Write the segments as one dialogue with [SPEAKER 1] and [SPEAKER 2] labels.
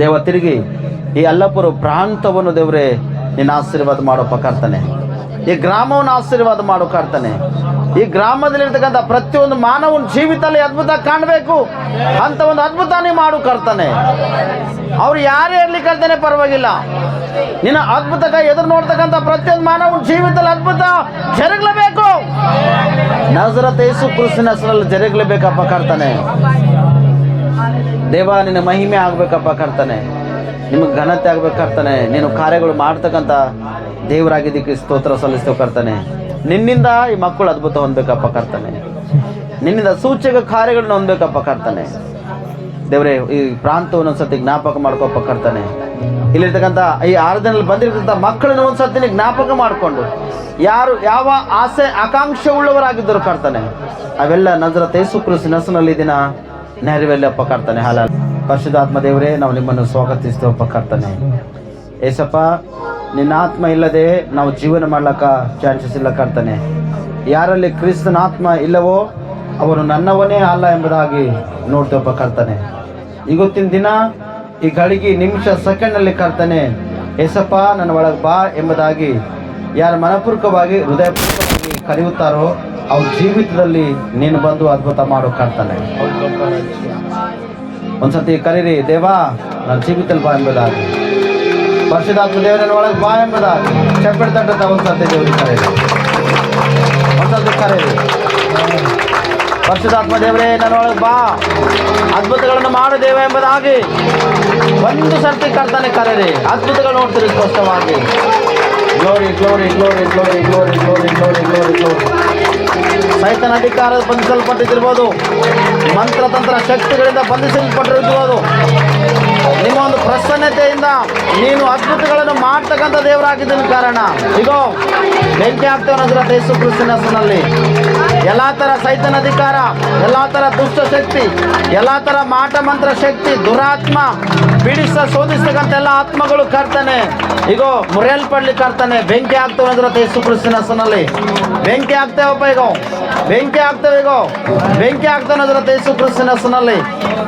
[SPEAKER 1] ದೇವ ತಿರುಗಿ, ಈ ಅಲ್ಲಪುರ ಪ್ರಾಂತವನ್ನು ದೇವರೇ, ನಿನ್ನ ಆಶೀರ್ವಾದ ಮಾಡೋ ಕರ್ತನೆ ಈ ಗ್ರಾಮವನ್ನು ಆಶೀರ್ವಾದ ಮಾಡೋ ಕರ್ತನೆ ಈ ಗ್ರಾಮದಲ್ಲಿರ್ತಕ್ಕಂಥ ಪ್ರತಿಯೊಂದು ಮಾನವನ ಜೀವಿತದಲ್ಲಿ ಅದ್ಭುತ ಕಾಣಬೇಕು ಅಂತ ಒಂದು ಅದ್ಭುತನೇ ಮಾಡು ಕರ್ತಾನೆ ಅವ್ರು ಯಾರೇ ಇರಲಿ ಕರ್ತಾನೆ ಪರವಾಗಿಲ್ಲ. ನಿನ್ನ ಅದ್ಭುತಕ್ಕೆ ಎದುರು ನೋಡ್ತಕ್ಕಂಥ ಪ್ರತಿಯೊಂದು ಮಾನವನ ಜೀವಿತದಲ್ಲಿ ಅದ್ಭುತ ಜರುಗಲೇಬೇಕು. ನಜರತ್ ಯೇಸು ಕ್ರಿಸ್ತನ ಹೆಸರಲ್ಲಿ ಜರುಗಲೇಬೇಕಪ್ಪ ಕರ್ತಾನೆ. ದೇವ, ನಿನ್ನ ಮಹಿಮೆ ಆಗ್ಬೇಕಪ್ಪ ಕರ್ತಾನೆ. ನಿಮಗೆ ಘನತೆ ಆಗ್ಬೇಕು ಕರ್ತಾನೆ. ನೀನು ಕಾರ್ಯಗಳು ಮಾಡ್ತಕ್ಕಂಥ ದೇವರಾಗಿದ್ದಕ್ಕೆ ಸ್ತೋತ್ರ ಸಲ್ಲಿಸ್ತೇವೆ ಕರ್ತಾನೆ. ನಿನ್ನಿಂದ ಈ ಮಕ್ಕಳು ಅದ್ಭುತ ಹೊಂದಬೇಕಪ್ಪ ಕರ್ತನೆ. ನಿನ್ನಿಂದ ಸೂಚಕ ಕಾರ್ಯಗಳನ್ನ ಹೊಂದಬೇಕಪ್ಪ ಕರ್ತನೆ. ದೇವರೇ, ಈ ಪ್ರಾಂತವನ್ನು ಒಂದ್ಸತಿ ಜ್ಞಾಪಕ ಮಾಡ್ಕೋಪ್ಪ ಕರ್ತಾನೆ. ಇಲ್ಲಿರ್ತಕ್ಕಂಥ ಈ ಆರು ಬಂದಿರತಕ್ಕಂಥ ಮಕ್ಕಳನ್ನ ಒಂದ್ಸತಿ ಜ್ಞಾಪಕ ಮಾಡಿಕೊಂಡು, ಯಾರು, ಯಾವ ಆಸೆ, ಆಕಾಂಕ್ಷೆ ಉಳ್ಳವರಾಗಿದ್ದರು ಕರ್ತಾನೆ, ಅವೆಲ್ಲ ನಂತರ ತೇಸು ಕೃಷಿ ನಸನಲ್ಲಿ ದಿನ ನೆರವೇರಲಪ್ಪ ಕರ್ತಾನೆ ಹಾಲ ಪರಿಶುದ್ಧಾತ್ಮ ದೇವರೇ ನಾವು ನಿಮ್ಮನ್ನು ಸ್ವಾಗತಿಸ್ತೇವಪ್ಪ ಕರ್ತಾನೆ. ಏಸಪ್ಪ, ನಿನ್ನ ಆತ್ಮ ಇಲ್ಲದೆ ನಾವು ಜೀವನ ಮಾಡ್ಲಕ್ಕ ಚಾನ್ಸಸ್ ಇಲ್ಲ ಕರ್ತಾನೆ. ಯಾರಲ್ಲಿ ಕ್ರಿಸ್ತನ ಆತ್ಮ ಇಲ್ಲವೋ, ಅವನು ನನ್ನವನೇ ಅಲ್ಲ ಎಂಬುದಾಗಿ ನೋಡ್ತೇವಪ್ಪ ಕರ್ತಾನೆ. ಇವತ್ತಿನ ದಿನ, ಈ ಗಳಿಗೆ ನಿಮಿಷ ಸೆಕೆಂಡಲ್ಲಿ ಕರ್ತಾನೆ, ಏಸಪ್ಪ, ನನ್ನ ಒಳಗೆ ಬಾ ಎಂಬುದಾಗಿ ಯಾರು ಮನಪೂರ್ವಕವಾಗಿ, ಹೃದಯಪೂರ್ವಕವಾಗಿ ಕರೆಯುತ್ತಾರೋ ಅವ್ರ ಜೀವಿತದಲ್ಲಿ ನೀನು ಬಂದು ಅದ್ಭುತ ಮಾಡೋ ಕಾಣ್ತಾನೆ. ಒಂದ್ಸತಿ ಕರೀರಿ, ದೇವಾ, ನನ್ನ ಜೀವಿತದಲ್ಲಿ ಬಾ ಎಂಬುದಾಗಿ. ಪರಿಶುದ್ಧಾತ್ಮ ದೇವರ ಒಳಗೆ ಬಾ ಎಂಬುದಾಗಿ. ಚಪ್ಪೆಡ್ ತಂಡದ ಒಂದ್ಸತಿ ದೇವರು ಕರೀರಿ. ಒಂದ್ಸತಿ ಕರೀರಿ. ಪರಿಶುದ್ಧಾತ್ಮ ದೇವರೇ, ನನ್ನ ಒಳಗೆ ಬಾ. ಅದ್ಭುತಗಳನ್ನು ಮಾಡು ದೇವ ಎಂಬುದಾಗಿ. ಒಂದು ಸರ್ತಿ ಕರ್ತಾನೆ ಕರೀರಿ. ಅದ್ಭುತಗಳು ನೋಡ್ತೀರಿ ಸ್ಪಷ್ಟವಾಗಿ. Glory glory glory glory glory glory glory glory glory. ಸೈತನ ಅಧಿಕಾರ ಬಂಧಿಸಲ್ಪಟ್ಟಿದ್ದಿರ್ಬೋದು. ಮಂತ್ರತಂತ್ರ ಶಕ್ತಿಗಳಿಂದ ಬಂಧಿಸಲ್ಪಟ್ಟಿರ್ಬೋದು ನಿಮ್ಮ ಒಂದು ಪ್ರಸನ್ನತೆಯಿಂದ ನೀನು ಅದ್ಭುತಗಳನ್ನು ಮಾಡ್ತಕ್ಕಂಥ ದೇವರಾಗಿದ್ದ ಕಾರಣ. ಇದು ಬೆಂಕಿ ಆಗ್ತೇವೆ ಅನ್ನೋದ್ರ ಯೇಸು ಕ್ರಿಸ್ತನ ಹೆಸರಿನಲ್ಲಿ. ಎಲ್ಲ ಥರ ಸೈತನ ಅಧಿಕಾರ, ಎಲ್ಲ ಥರ ದುಷ್ಟ ಶಕ್ತಿ, ಎಲ್ಲ ಥರ ಮಾಟ ಮಂತ್ರ ಶಕ್ತಿ, ದುರಾತ್ಮ, ಬಿಡಿಸ ಶೋಧಿಸ್ತಕ್ಕಂಥ ಎಲ್ಲ ಆತ್ಮಗಳು ಕರ್ತಾನೆ. ಇಗೋ, ಮುರಿಯಲ್ಪಡ್ಲಿ ಕರ್ತಾನೆ. ಬೆಂಕಿ ಆಗ್ತವೆ ಅಂದ್ರೆ ಯೇಸು ಕ್ರಿಸ್ತನ ಹೆಸರಿನಲ್ಲಿ ಬೆಂಕಿ ಆಗ್ತೇವಪ್ಪ ಈಗ ಬೆಂಕಿ ಆಗ್ತೇವೆ ಈಗ ಬೆಂಕಿ ಆಗ್ತಾನೆ ಅದರ ಯೇಸು ಕ್ರಿಸ್ತನ ಹೆಸರಿನಲ್ಲಿ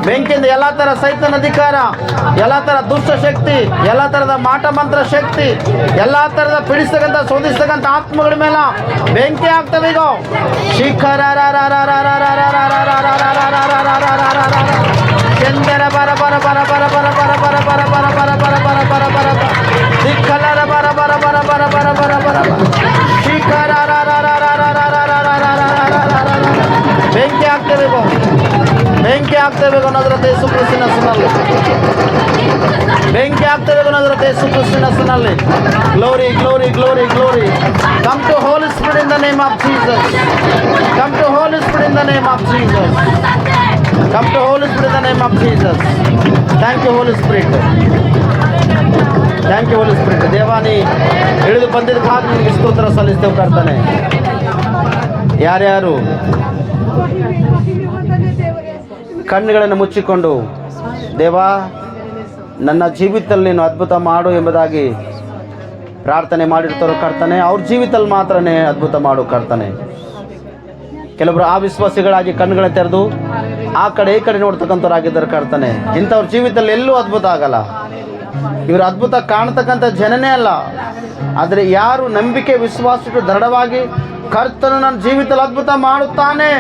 [SPEAKER 1] ಬೆಂಕಿಯಿಂದ ಎಲ್ಲ ಥರ ಸೈತನ ಅಧಿಕಾರ, ಎಲ್ಲ ಥರ ದುಷ್ಟ ಶಕ್ತಿ, ಎಲ್ಲ ಥರದ ಮಾಟ ಮಂತ್ರ ಶಕ್ತಿ, ಎಲ್ಲ ಥರದ ಪಿಡಿಸ್ತಕ್ಕಂಥ ಶೋಧಿಸ್ತಕ್ಕಂಥ ಆತ್ಮಗಳ ಮೇಲೆ ಬೆಂಕಿ ಆಗ್ತವೆ ಈಗ ಶಿಖರ ಚಂದರ ಬರ ಬರ ಬರ ಬರ ಬರ ಬರ ಬರ ಬರ ಬರ ಬರ ಬರ ಬರ ಬರ ಬರ ಬರ ಶಿಖರ ಬರ ಬರ ಬರ ಬರ ಬರ ಬರ ಬರ ಶಿಖರ ಬೆಂಕಿ ಆಗ್ತೇವೆ ಅನ್ನೋದ್ರ ಯೇಸು ಕ್ರಿಸ್ತನ ಹೆಸರಿನಲ್ಲಿ ಬೆಂಕಿ ಆಗ್ತೇವೆ ಅನ್ನೋದ್ರ ಯೇಸು ಕ್ರಿಸ್ತನ ಹೆಸರಿನಲ್ಲಿ glory glory glory glory come to holy spirit in the name of Jesus come to holy spirit in the name of Jesus come to holy spirit in the name of Jesus thank you holy spirit thank you holy spirit ದೇವಾನಿ ಇಳಿದು ಬಂದಿದ್ದಕ್ಕಾಗಿ ನಿಮಗೆ ಸ್ತೋತ್ರ ಸಲ್ಲಿಸ್ತೇವೆ ಕರ್ತಾನೆ. ಯಾರ್ಯಾರು? ಕಣ್ಣುಗಳನ್ನು ಮುಚ್ಚಿಕೊಂಡು, ದೇವಾ, ನನ್ನ ಜೀವಿತದಲ್ಲಿ ನೀನು ಅದ್ಭುತ ಮಾಡು ಎಂಬುದಾಗಿ ಪ್ರಾರ್ಥನೆ ಮಾಡಿರ್ತಾರೋ ಕರ್ತಾನೆ, ಅವ್ರ ಜೀವಿತದಲ್ಲಿ ಮಾತ್ರನೇ ಅದ್ಭುತ ಮಾಡು ಕರ್ತಾನೆ. ಕೆಲವರು ಆ ವಿಶ್ವಾಸಿಗಳಾಗಿ ಕಣ್ಣುಗಳನ್ನ ತೆರೆದು ಆ ಕಡೆ ಈ ಕಡೆ ನೋಡ್ತಕ್ಕಂಥವ್ರಾಗಿದ್ದಾರೆ ಕರ್ತಾನೆ. ಇಂಥವ್ರ ಜೀವಿತದಲ್ಲಿ ಎಲ್ಲೂ ಅದ್ಭುತ ಆಗಲ್ಲ. ಇವರು ಅದ್ಭುತ ಕಾಣ್ತಕ್ಕಂಥ ಜನನೇ ಅಲ್ಲ. ಆದರೆ ಯಾರು ನಂಬಿಕೆ ವಿಶ್ವಾಸಕ್ಕೆ ದೃಢವಾಗಿ ಕರ್ತನು ನನ್ನ ಜೀವಿತದಲ್ಲಿ ಅದ್ಭುತ ಮಾಡುತ್ತಾನೆ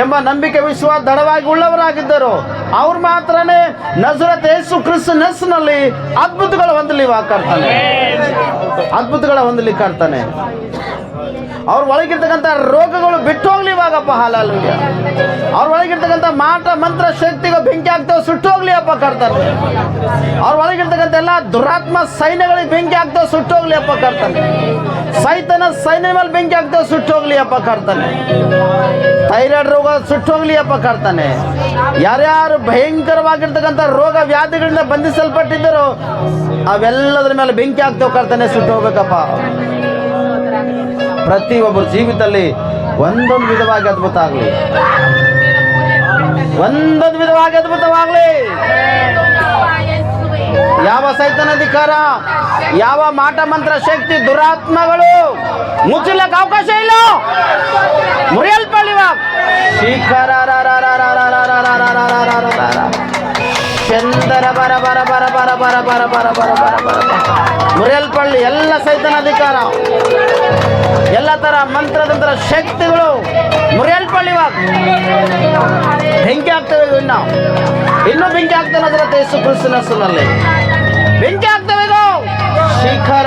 [SPEAKER 1] ಎಂಬ ನಂಬಿಕೆ ವಿಶ್ವಾಸ ದಡವಾಗಿ ಉಳ್ಳವರಾಗಿದ್ದರು. ಅವ್ರು ಮಾತ್ರನೇ ನಜರತ್ ಯೇಸು ಕ್ರಿಸ್ತ ನೆಸ್ನಲ್ಲಿ ಅದ್ಭುತಗಳ ಹೊಂದಲಿ ಕರ್ತಾನೆ. ಅದ್ಭುತಗಳ ಹೊಂದಲಿ ಕರ್ತಾನೆ. ಅವ್ರ ಒಳಗಿರ್ತಕ್ಕಂಥ ರೋಗಗಳು ಬಿಟ್ಟು ಹೋಗ್ಲಿ ಇವಾಗಪ್ಪ ಹಾಲಲ್ವಿಯ ಅವ್ರ ಒಳಗಿರ್ತಕ್ಕಂಥ ಮಾಟ ಮಂತ್ರ ಶಕ್ತಿಗಳು ಬೆಂಕಿ ಆಗ್ತಾವೆ, ಸುಟ್ಟು ಹೋಗ್ಲಿ ಅಪ್ಪ ಕರ್ತಾನೆ ಅವ್ರ ಒಳಗಿರ್ತಕ್ಕಂಥ ಎಲ್ಲ ದುರಾತ್ಮ ಸೈನ್ಯಗಳಿಗೆ ಬೆಂಕಿ ಆಗ್ತಾವೆ, ಸುಟ್ಟು ಹೋಗ್ಲಿ ಅಪ್ಪ ಕರ್ತಾನೆ ಸೈತನ ಸೈನ್ಯ ಮೇಲೆ ಬೆಂಕಿ ಆಗ್ತಾವೆ, ಸುಟ್ಟು ಹೋಗ್ಲಿ ಅಪ್ಪ ಕರ್ತಾನೆ ಥೈರಾಯ್ಡ್ ರೋಗ ಸುಟ್ಟು ಹೋಗ್ಲಿ ಅಪ್ಪ ಕರ್ತಾನೆ ಯಾರ್ಯಾರು ಭಯಂಕರವಾಗಿರ್ತಕ್ಕಂಥ ರೋಗ ವ್ಯಾಧಿಗಳಿಂದ ಬಂಧಿಸಲ್ಪಟ್ಟಿದ್ದರು, ಅವೆಲ್ಲದ್ರ ಮೇಲೆ ಬೆಂಕಿ ಆಗ್ತಾವೆ ಕರ್ತಾನೆ ಸುಟ್ಟು ಹೋಗ್ಬೇಕಪ್ಪ. ಪ್ರತಿಯೊಬ್ಬರ ಜೀವಿತದಲ್ಲಿ ಒಂದೊಂದು ವಿಧವಾಗಿ ಅದ್ಭುತ ಆಗಲಿ ಒಂದೊಂದು ವಿಧವಾಗಿ ಅದ್ಭುತವಾಗಲಿ. ಯಾವ ಸೈತನ ಅಧಿಕಾರ ಯಾವ ಮಾಟ ಮಂತ್ರ ಶಕ್ತಿ ದುರಾತ್ಮಗಳು ಮುಚ್ಚಲಿಕ್ಕೆ ಅವಕಾಶ ಇಲ್ಲ. ಮುರಿಯಲ್ಪಳಿವ ಶಿಖರ ಚಂದರ ಬರ ಬರ ಬರ ಬರ ಬರ ಬರ ಬರ ಬರ ಬರ ಬರ ಮುರಿಯಲ್ಪಳ್ಳಿ ಎಲ್ಲ ಸೈತನ ಅಧಿಕಾರ ಎಲ್ಲ ತರ ಮಂತ್ರತಂತ್ರ ಶಕ್ತಿಗಳು ಮುರಿಯಲ್ಪಳ್ಳಿ ಇವಾಗ ಬೆಂಕಿ ಆಗ್ತವೆ ಇನ್ನು ಇನ್ನೂ ಬೆಂಕಿ ಆಗ್ತಾನೆ ಅದರ ಯೇಸು ಕ್ರಿಸ್ತನ ಹೆಸರಿನಲ್ಲಿ ಬೆಂಕಿ ಆಗ್ತವೆ ಇದು ಶಿಖರ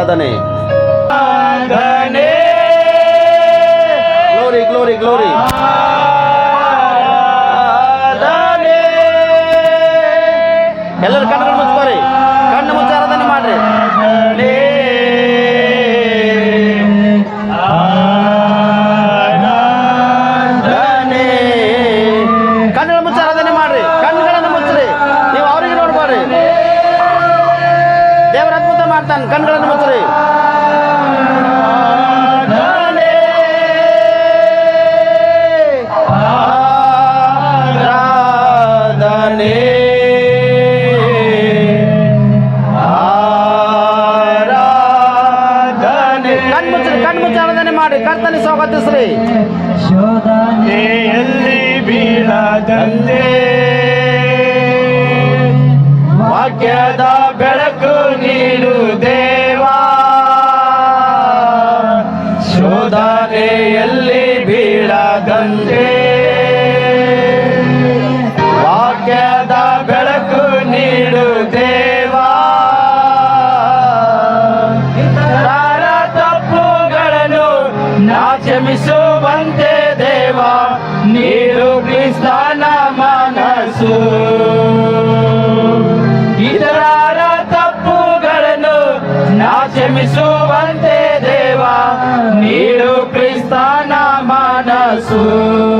[SPEAKER 1] ఆరాధనే గ్లోరీ గ్లోరీ గ్లోరీ ಎಲ್ಲರೂ ಕನ್ನಡ Oh.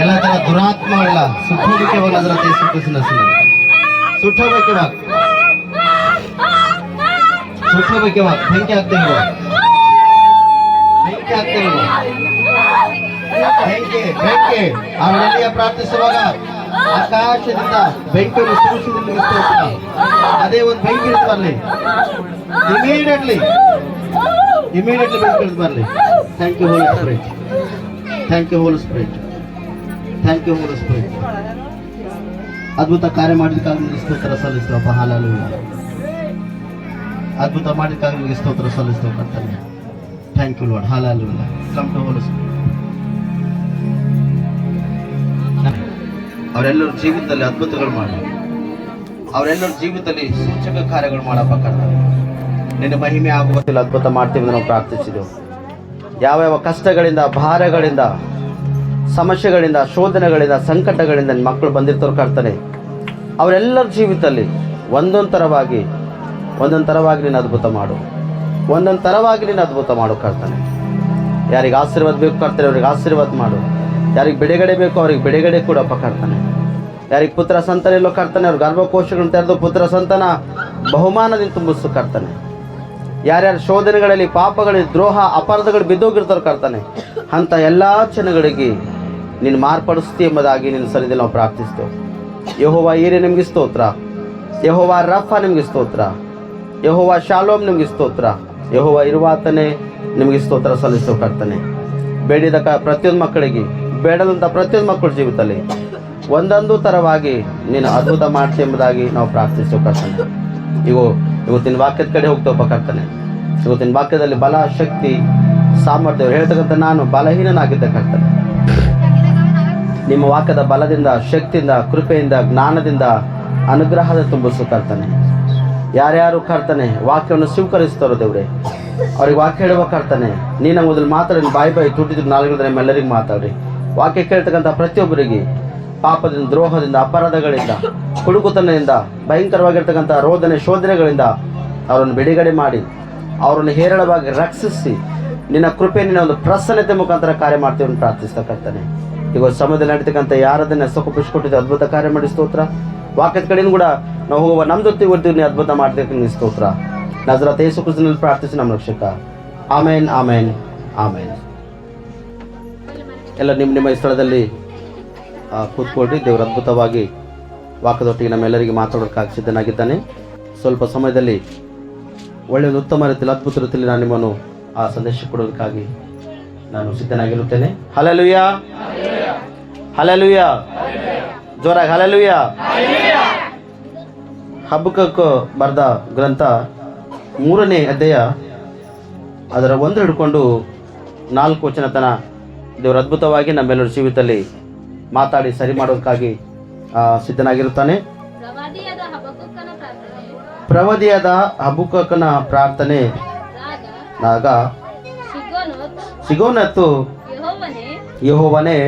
[SPEAKER 1] ಎಲ್ಲಾ ತರ ದುರಾತ್ಮಗಳ ಸುಟ್ಟೋದಕ್ಕೆ ಹೋಗೋದ್ರ ಸುಟ್ಟಿಸಿನ ಸುಟ್ಟೋದಕ್ಕೆ ಬಾ ಸುಟ್ಟೋದಕ್ಕೆ ಬಾ ಬೆಂಕಿ ಹಾಕ್ತೇವೆ. ಬೆಂಕಿ ಹಾಕ್ತೇವೆ. ಬೆಂಕಿ ಬೆಂಕಿ. ಅವರೆಲ್ಲಿಯ ಪ್ರಾರ್ಥಿಸುವಾಗ ಆಕಾಶದಿಂದ ಬೆಂಕಿ ಸುರಿಸಿದ ನಿಮಗೆ ಸ್ತೋತ್ರ. ಅದೇ ಒಂದು ಬೆಂಕಿ ಇಳಿದು ಬರಲಿ ಇಮಿಡಿಯೇಟ್ಲಿ ಇಮಿಡಿಯೇಟ್ಲಿ ಬೆಂಕಿ ಇಳಿದು ಬರಲಿ thank you holy spirit thank you holy spirit thank you ಅದ್ಭುತ ಕಾರ್ಯ ಮಾಡಿದಕ್ಕಾಗಿ ನಿಮಗೆ ಸ್ತೋತ್ರ ಸಲ್ಲಿಸ್ತೇವಪ್ಪ ಹಾಲಲು ಅದ್ಭುತ ಮಾಡಿದಕ್ಕಾಗಿ ನಿಮಗೆ ಸ್ತೋತ್ರ ಸಲ್ಲಿಸ್ತೇವೆ, ಕರ್ತನೆ. Thank you lord hallelujah come to holy spirit ಅವರೆಲ್ಲರ ಜೀವಿತದಲ್ಲಿ ಅದ್ಭುತಗಳು ಮಾಡಿ. ಅವರೆಲ್ಲರ ಜೀವಿತದಲ್ಲಿ ಸೂಚಕ ಕಾರ್ಯಗಳು ಮಾಡಪ್ಪ, ಕರ್ತನೆ. ನಿನ್ನ ಮಹಿಮೆ ಆಗುವಂತಿಲ್ಲ ಅದ್ಭುತ ಮಾಡ್ತೀವಿ ನಾವು ಪ್ರಾರ್ಥಿಸಿದೆವು. ಯಾವ ಯಾವ ಕಷ್ಟಗಳಿಂದ, ಭಾರಗಳಿಂದ ಸಮಸ್ಯೆಗಳಿಂದ, ಶೋಧನೆಗಳಿಂದ, ಸಂಕಟಗಳಿಂದ ಮಕ್ಕಳು ಬಂದಿರ್ತಾರೆ ಕರ್ತನೆ ಅವರೆಲ್ಲರ ಜೀವಿತದಲ್ಲಿ ಒಂದೊಂದು ಥರವಾಗಿ ಒಂದೊಂದು ಥರವಾಗಿ ನೀನು ಅದ್ಭುತ ಮಾಡು. ಒಂದೊಂದು ಥರವಾಗಿ ನೀನು ಅದ್ಭುತ ಮಾಡು ಕಾಡ್ತಾನೆ ಯಾರಿಗೆ ಆಶೀರ್ವಾದ ಬೇಕು ಕರ್ತನೆ ಅವ್ರಿಗೆ ಆಶೀರ್ವಾದ ಮಾಡು. ಯಾರಿಗೆ ಬಿಡುಗಡೆ ಬೇಕು ಅವ್ರಿಗೆ ಬಿಡುಗಡೆ ಕೊಡಪ್ಪ ಕಾಡ್ತಾನೆ ಯಾರಿಗೆ ಪುತ್ರ ಸಂತಾನ ಎಲ್ಲೋ ಕಾಡ್ತಾನೆ ಅವ್ರ ಗರ್ಭಕೋಶಗಳನ್ನು ತೆರೆದು ಪುತ್ರ ಸಂತಾನ ಬಹುಮಾನದಿಂದ ತುಂಬಿಸು ಕಾಡ್ತಾನೆ ಯಾರ್ಯಾರ ಶೋಧನೆಗಳಲ್ಲಿ ಪಾಪಗಳಲ್ಲಿ ದ್ರೋಹ ಅಪರಾಧಗಳು ಬಿದ್ದೋಗಿರ್ತಾರೆ ಕಾಡ್ತಾನೆ ಅಂಥ ಎಲ್ಲ ಜನಗಳಿಗೆ ನೀನು ಮಾರ್ಪಡಿಸ್ತಿ ಎಂಬುದಾಗಿ ನಿನ್ನ ಸನ್ನಿಧಿಯಲ್ಲಿ ನಾವು ಪ್ರಾರ್ಥಿಸ್ತೇವೆ. ಯಹೋವ ಏರೆ ನಿಮಗೆ ಸ್ತೋತ್ರ. ಯಹೋವ ರಫ, ನಿಮಗೆ ಸ್ತೋತ್ರ. ಯಹೋವ ಶಾಲೋಮ್, ನಿಮಗೆ ಸ್ತೋತ್ರ. ಯಹೋವ ಇರುವಾತನೆ, ನಿಮಗೆ ಸ್ತೋತ್ರ ಸಲ್ಲಿಸ್ತೇವೆ ಕರ್ತನೆ. ಬೇಡಿದ ಕ ಪ್ರತಿಯೊಂದು ಮಕ್ಕಳಿಗೆ ಬೇಡದಂಥ ಪ್ರತಿಯೊಂದು ಮಕ್ಕಳ ಜೀವಿತದಲ್ಲಿ ಒಂದೊಂದು ಥರವಾಗಿ ನೀನು ಅದ್ಭುತ ಮಾಡ್ತಿ ಎಂಬುದಾಗಿ ನಾವು ಪ್ರಾರ್ಥಿಸ್ತೇವೆ ಕರ್ತನೆ. ಇವು ಇವತ್ತಿನ ವಾಕ್ಯದ ಕಡೆ ಹೋಗ್ತೇವಪ್ಪ ಕರ್ತನೆ. ಇವತ್ತಿನ ವಾಕ್ಯದಲ್ಲಿ ಬಲ, ಶಕ್ತಿ, ಸಾಮರ್ಥ್ಯ ಹೇಳ್ತಕ್ಕಂಥ ನಾನು ಬಲಹೀನನಾಗಿದ್ದೆ ಕರ್ತನೆ. ನಿಮ್ಮ ವಾಕ್ಯದ ಬಲದಿಂದ, ಶಕ್ತಿಯಿಂದ, ಕೃಪೆಯಿಂದ, ಜ್ಞಾನದಿಂದ ಅನುಗ್ರಹದ ತುಂಬಿಸು ಕರ್ತನೆ. ಯಾರ್ಯಾರು ಕರ್ತನೆ, ವಾಕ್ಯವನ್ನು ಸ್ವೀಕರಿಸ್ತಾರೋ ದೇವ್ರೆ, ಅವ್ರಿಗೆ ವಾಕ್ಯ ಹೇಳುವ ಕರ್ತನೆ, ನೀನು ಮೊದಲು ಮಾತಾಡಿ ಬಾಯಿ ಬಾಯಿ ತುಟ್ಟಿದ್ರು ನಾಲ್ಕು ಎಲ್ಲರಿಗೂ ಮಾತಾಡ್ರಿ. ವಾಕ್ಯ ಕೇಳ್ತಕ್ಕಂಥ ಪ್ರತಿಯೊಬ್ಬರಿಗೆ ಪಾಪದಿಂದ, ದ್ರೋಹದಿಂದ, ಅಪರಾಧಗಳಿಂದ, ಕುಡುಕುತನದಿಂದ, ಭಯಂಕರವಾಗಿರ್ತಕ್ಕಂಥ ರೋದನೆ, ಶೋಧನೆಗಳಿಂದ ಅವರನ್ನು ಬಿಡುಗಡೆ ಮಾಡಿ, ಅವರನ್ನು ಹೇರಳವಾಗಿ ರಕ್ಷಿಸಿ, ನಿನ್ನ ಕೃಪೆ, ನಿನ್ನ ಒಂದು ಪ್ರಸನ್ನತೆ ಮುಖಾಂತರ ಕಾರ್ಯ ಮಾಡ್ತೀವಿ ಪ್ರಾರ್ಥಿಸ್ತಕ್ಕಂತಾನೆ ಈಗ ಸಮಯದಲ್ಲಿ ನಡೀತಕ್ಕಂಥ ಯಾರದನ್ನ ಸುಖಪಡಿಸ್ಕೊಟ್ಟಿದ್ದು ಅದ್ಭುತ ಕಾರ್ಯ ಮಾಡಿ ಸ್ತೋತ್ರ. ವಾಕ್ಯದ ಕಡೆಯಿಂದ ಕೂಡ ನಾವು ಹೋಗುವ ನಮ್ಮ ಜೊತೆ ಇವತ್ತು ನೀನು ಅದ್ಭುತ ನಿನ್ನ ಸ್ತೋತ್ರ. ನಜರತ್ ಯೇಸು ಕೃಷ್ಣನಲ್ಲಿ ಪ್ರಾರ್ಥಿಸಿ ನಮ್ಮ ರಕ್ಷಕ. ಆಮೇನ್ ಆಮೇನ್ ಆಮೇನ್. ಎಲ್ಲ ನಿಮ್ಮ ನಿಮ್ಮ ಸ್ಥಳದಲ್ಲಿ ಕೂತ್ಕೊಳ್ಳಿ ದೇವರು ಅದ್ಭುತವಾಗಿ ವಾಕ್ಯದೊಟ್ಟಿಗೆ ನಮ್ಮೆಲ್ಲರಿಗೆ ಮಾತಾಡೋಕ್ಕಾಗಿ ಸಿದ್ಧನಾಗಿದ್ದಾನೆ. ಸ್ವಲ್ಪ ಸಮಯದಲ್ಲಿ ಒಳ್ಳೆಯ ಉತ್ತಮ ರೀತಿಯಲ್ಲಿ, ಅದ್ಭುತ ರೀತಿಯಲ್ಲಿ ನಾನು ನಿಮ್ಮನ್ನು ಆ ಸಂದೇಶ ಕೊಡೋದಕ್ಕಾಗಿ ನಾನು ಸಿದ್ಧನಾಗಿರುತ್ತೇನೆ. ಹಲಲುಯ ಹಲಲುಯ ಜೋರಾಗಿ ಹಲಲುಯ ಹಬ್ಬಕ್ಕೂ ಬರೆದ ಗ್ರಂಥ ಮೂರನೇ ಅಧ್ಯಾಯ ಅದರ ಒಂದು ಹಿಡ್ಕೊಂಡು ನಾಲ್ಕು ವಚನ ತನ ದೇವರು ಅದ್ಭುತವಾಗಿ ನಮ್ಮೆಲ್ಲರ ಜೀವಿತದಲ್ಲಿ ಮಾತಾಡಿ ಸರಿ ಮಾಡೋದಕ್ಕಾಗಿ ಸಿದ್ಧನಾಗಿರುತ್ತಾನೆ.
[SPEAKER 2] ಪ್ರವಾದಿಯಾದ ಹಬ್ಬಕ್ಕನ ಪ್ರಾರ್ಥನೆ.
[SPEAKER 1] ಪ್ರವದಿಯಾದ ಹಬುಕನ ಪ್ರಾರ್ಥನೆ.
[SPEAKER 2] ರಾಗ
[SPEAKER 1] ಸಿಗೋನತ್ತು
[SPEAKER 2] ಯಹೋವನೇ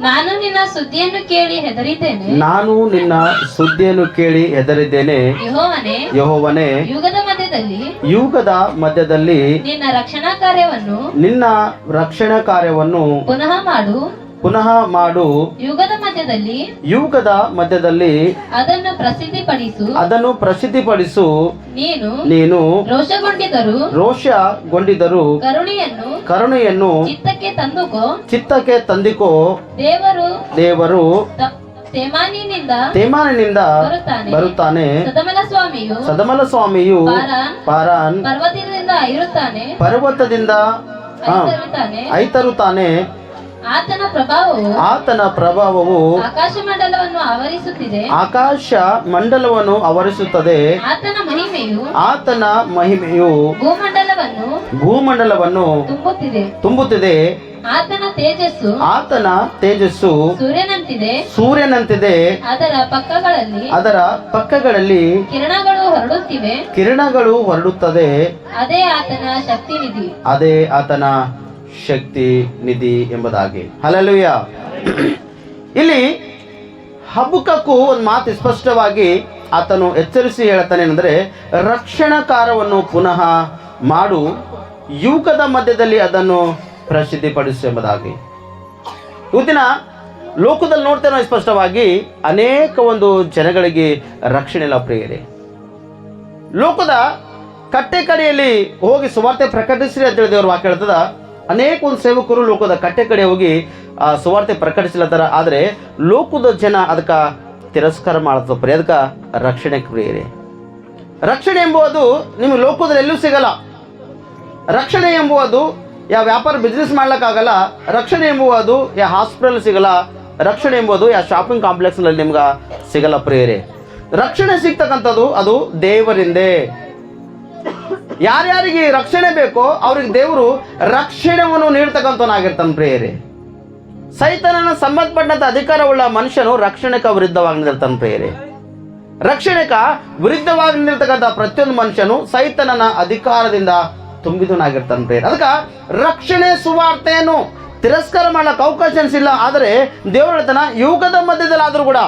[SPEAKER 2] ನಾನು ನಿನ್ನ ಸುದ್ದಿಯನ್ನು ಕೇಳಿ ಹೆದರಿದ್ದೇನೆ.
[SPEAKER 1] ನಾನು ನಿನ್ನ ಸುದ್ದಿಯನ್ನು ಕೇಳಿ ಹೆದರಿದ್ದೇನೆ.
[SPEAKER 2] ಯೆಹೋವನೇ
[SPEAKER 1] ಯಹೋವನೇ
[SPEAKER 2] ಯುಗದ ಮಧ್ಯದಲ್ಲಿ
[SPEAKER 1] ಯುಗದ ಮಧ್ಯದಲ್ಲಿ
[SPEAKER 2] ನಿನ್ನ ರಕ್ಷಣಾ ಕಾರ್ಯವನ್ನು
[SPEAKER 1] ನಿನ್ನ ರಕ್ಷಣಾ ಕಾರ್ಯವನ್ನು
[SPEAKER 2] ಪುನಃ ಮಾಡು.
[SPEAKER 1] ಪುನಃ ಮಾಡು.
[SPEAKER 2] ಯುಗದ ಮಧ್ಯದಲ್ಲಿ
[SPEAKER 1] ಯುಗದ ಮಧ್ಯದಲ್ಲಿ
[SPEAKER 2] ಅದನ್ನು ಪ್ರಸಿದ್ಧಿಪಡಿಸು.
[SPEAKER 1] ಅದನ್ನು ಪ್ರಸಿದ್ಧಿಪಡಿಸು.
[SPEAKER 2] ನೀನು
[SPEAKER 1] ನೀನು
[SPEAKER 2] ರೋಷಗೊಂಡಿದ್ದರು
[SPEAKER 1] ರೋಷಗೊಂಡಿದ್ದರು
[SPEAKER 2] ಕರುಣೆಯನ್ನು
[SPEAKER 1] ಕರುಣೆಯನ್ನು
[SPEAKER 2] ಚಿತ್ತಕ್ಕೆ ತಂದುಕೋ.
[SPEAKER 1] ಚಿತ್ತಕ್ಕೆ ತಂದಿಕೋ.
[SPEAKER 2] ದೇವರು
[SPEAKER 1] ದೇವರು
[SPEAKER 2] ತೇಮಾನಿನಿಂದ
[SPEAKER 1] ತೇಮಾನಿನಿಂದ
[SPEAKER 2] ಬರುತ್ತಾನೆ. ಸದಮಲ ಸ್ವಾಮಿಯು
[SPEAKER 1] ಸದಮಲ ಸ್ವಾಮಿಯು
[SPEAKER 2] ಪಾರಾನ್ ಪರ್ವತದಿಂದ ಇರುತ್ತಾನೆ
[SPEAKER 1] ಪರ್ವತದಿಂದ ಐತರು
[SPEAKER 2] ತಾನೆ
[SPEAKER 1] ಐತರುತ್ತಾನೆ.
[SPEAKER 2] ಆತನ ಪ್ರಭಾವವು
[SPEAKER 1] ಆತನ ಪ್ರಭಾವವು
[SPEAKER 2] ಆಕಾಶ ಮಂಡಲವನ್ನು ಆವರಿಸುತ್ತಿದೆ.
[SPEAKER 1] ಆಕಾಶ ಮಂಡಲವನ್ನು ಆವರಿಸುತ್ತದೆ.
[SPEAKER 2] ಆತನ ಮಹಿಮೆಯು
[SPEAKER 1] ಆತನ ಮಹಿಮೆಯು
[SPEAKER 2] ಭೂಮಂಡಲವನ್ನು
[SPEAKER 1] ಭೂಮಂಡಲವನ್ನು
[SPEAKER 2] ತುಂಬುತ್ತಿದೆ.
[SPEAKER 1] ತುಂಬುತ್ತಿದೆ.
[SPEAKER 2] ಆತನ ತೇಜಸ್ಸು
[SPEAKER 1] ಆತನ ತೇಜಸ್ಸು
[SPEAKER 2] ಸೂರ್ಯನಂತಿದೆ.
[SPEAKER 1] ಸೂರ್ಯನಂತಿದೆ.
[SPEAKER 2] ಅದರ ಪಕ್ಕಗಳಲ್ಲಿ
[SPEAKER 1] ಅದರ ಪಕ್ಕಗಳಲ್ಲಿ
[SPEAKER 2] ಕಿರಣಗಳು ಹೊರಡುತ್ತಿವೆ.
[SPEAKER 1] ಕಿರಣಗಳು ಹೊರಡುತ್ತದೆ.
[SPEAKER 2] ಅದೇ ಆತನ ಶಕ್ತಿ ನಿಧಿ
[SPEAKER 1] ಅದೇ ಆತನ ಶಕ್ತಿ, ನಿಧಿ ಎಂಬುದಾಗಿ. ಅಲಲುಯ್ಯ ಇಲ್ಲಿ ಹಬ್ಬಕ್ಕೂ ಒಂದು ಮಾತು ಸ್ಪಷ್ಟವಾಗಿ ಆತನು ಎಚ್ಚರಿಸಿ ಹೇಳ್ತಾನೆ ಅಂದರೆ ರಕ್ಷಣಾಕಾರವನ್ನು ಪುನಃ ಮಾಡು, ಯುಗದ ಮಧ್ಯದಲ್ಲಿ ಅದನ್ನು ಪ್ರಸಿದ್ಧಿಪಡಿಸು ಎಂಬುದಾಗಿ. ಇವತ್ತಿನ ಲೋಕದಲ್ಲಿ ನೋಡ್ತೇನೆ ಸ್ಪಷ್ಟವಾಗಿ ಅನೇಕ ಒಂದು ಜನಗಳಿಗೆ ರಕ್ಷಣೆ ಇಲ್ಲ ಪ್ರಿಯರೇ. ಲೋಕದ ಕಟ್ಟೆ ಕಡೆಯಲ್ಲಿ ಹೋಗಿ ಸುವಾರ್ತೆ ಪ್ರಕಟಿಸ್ರಿ ಅಂತ ದೇವ್ರ ವಾಕ್ಯ ಹೇಳ್ತದ. ಅನೇಕ ಒಂದು ಸೇವಕರು ಲೋಕದ ಕಟ್ಟೆ ಕಡೆ ಹೋಗಿ, ಆ, ಸುವಾರ್ತೆ ಪ್ರಕಟಿಸ್ಲತ್ತಾರ. ಆದರೆ ಲೋಕದ ಜನ ಅದಕ್ಕೆ ತಿರಸ್ಕಾರ ಮಾಡ್ತದ ಪ್ರಿಯ ಅದಕ್ಕೆ ರಕ್ಷಣೆ ಕ್ರಿಯೆ ರಕ್ಷಣೆ ಎಂಬುದು ನಿಮಗೆ ಲೋಕದಲ್ಲಿ ಎಲ್ಲೂ ಸಿಗಲ್ಲ. ರಕ್ಷಣೆ ಎಂಬುವುದು ಯಾವ ವ್ಯಾಪಾರ ಬಿಸ್ನೆಸ್ ಮಾಡ್ಲಿಕ್ಕಾಗಲ್ಲ. ರಕ್ಷಣೆ ಎಂಬುವುದು ಯಾವ ಹಾಸ್ಪಿಟಲ್ ಸಿಗಲ್ಲ. ರಕ್ಷಣೆ ಎಂಬುದು ಯಾವ ಶಾಪಿಂಗ್ ಕಾಂಪ್ಲೆಕ್ಸ್ನಲ್ಲಿ ನಿಮ್ಗೆ ಸಿಗಲ್ಲ ಪ್ರಿಯರೇ. ರಕ್ಷಣೆ ಸಿಗ್ತಕ್ಕಂಥದ್ದು ಅದು ದೇವರಿಂದೇ. ಯಾರ್ಯಾರಿಗೆ ರಕ್ಷಣೆ ಬೇಕೋ ಅವ್ರಿಗೆ ದೇವರು ರಕ್ಷಣೆಯನ್ನು ನೀಡ್ತಕ್ಕಂಥವನಾಗಿರ್ತಾನೆ ಪ್ರೇಯರಿ. ಸೈತನನ ಸಂಬಂಧಪಟ್ಟಂತ ಅಧಿಕಾರವುಳ್ಳ ಮನುಷ್ಯನು ರಕ್ಷಣೆಕ ವಿರುದ್ಧವಾಗಿ ನಿಲ್ತಾನೆ ಪ್ರೇಯರಿ. ರಕ್ಷಣೆಕ ವಿರುದ್ಧವಾಗಿ ನಿಲ್ತಕ್ಕಂಥ ಪ್ರತಿಯೊಂದು ಮನುಷ್ಯನು ಸೈತನನ ಅಧಿಕಾರದಿಂದ ತುಂಬಿದನಾಗಿರ್ತಾನೆ ಪ್ರೇಯರ್. ಅದಕ್ಕೆ ರಕ್ಷಣೆ ಸುವಾರ್ತೆಯನ್ನು ತಿರಸ್ಕಾರ ಮಾಡಕ್ಕೆ ಅವಕಾಶ ಅನಿಸಿಲ್ಲ ಆದರೆ ದೇವರತನ ಹೇಳ್ತಾನ ಯುಗದ ಮಧ್ಯದಲ್ಲಾದರೂ ಕೂಡ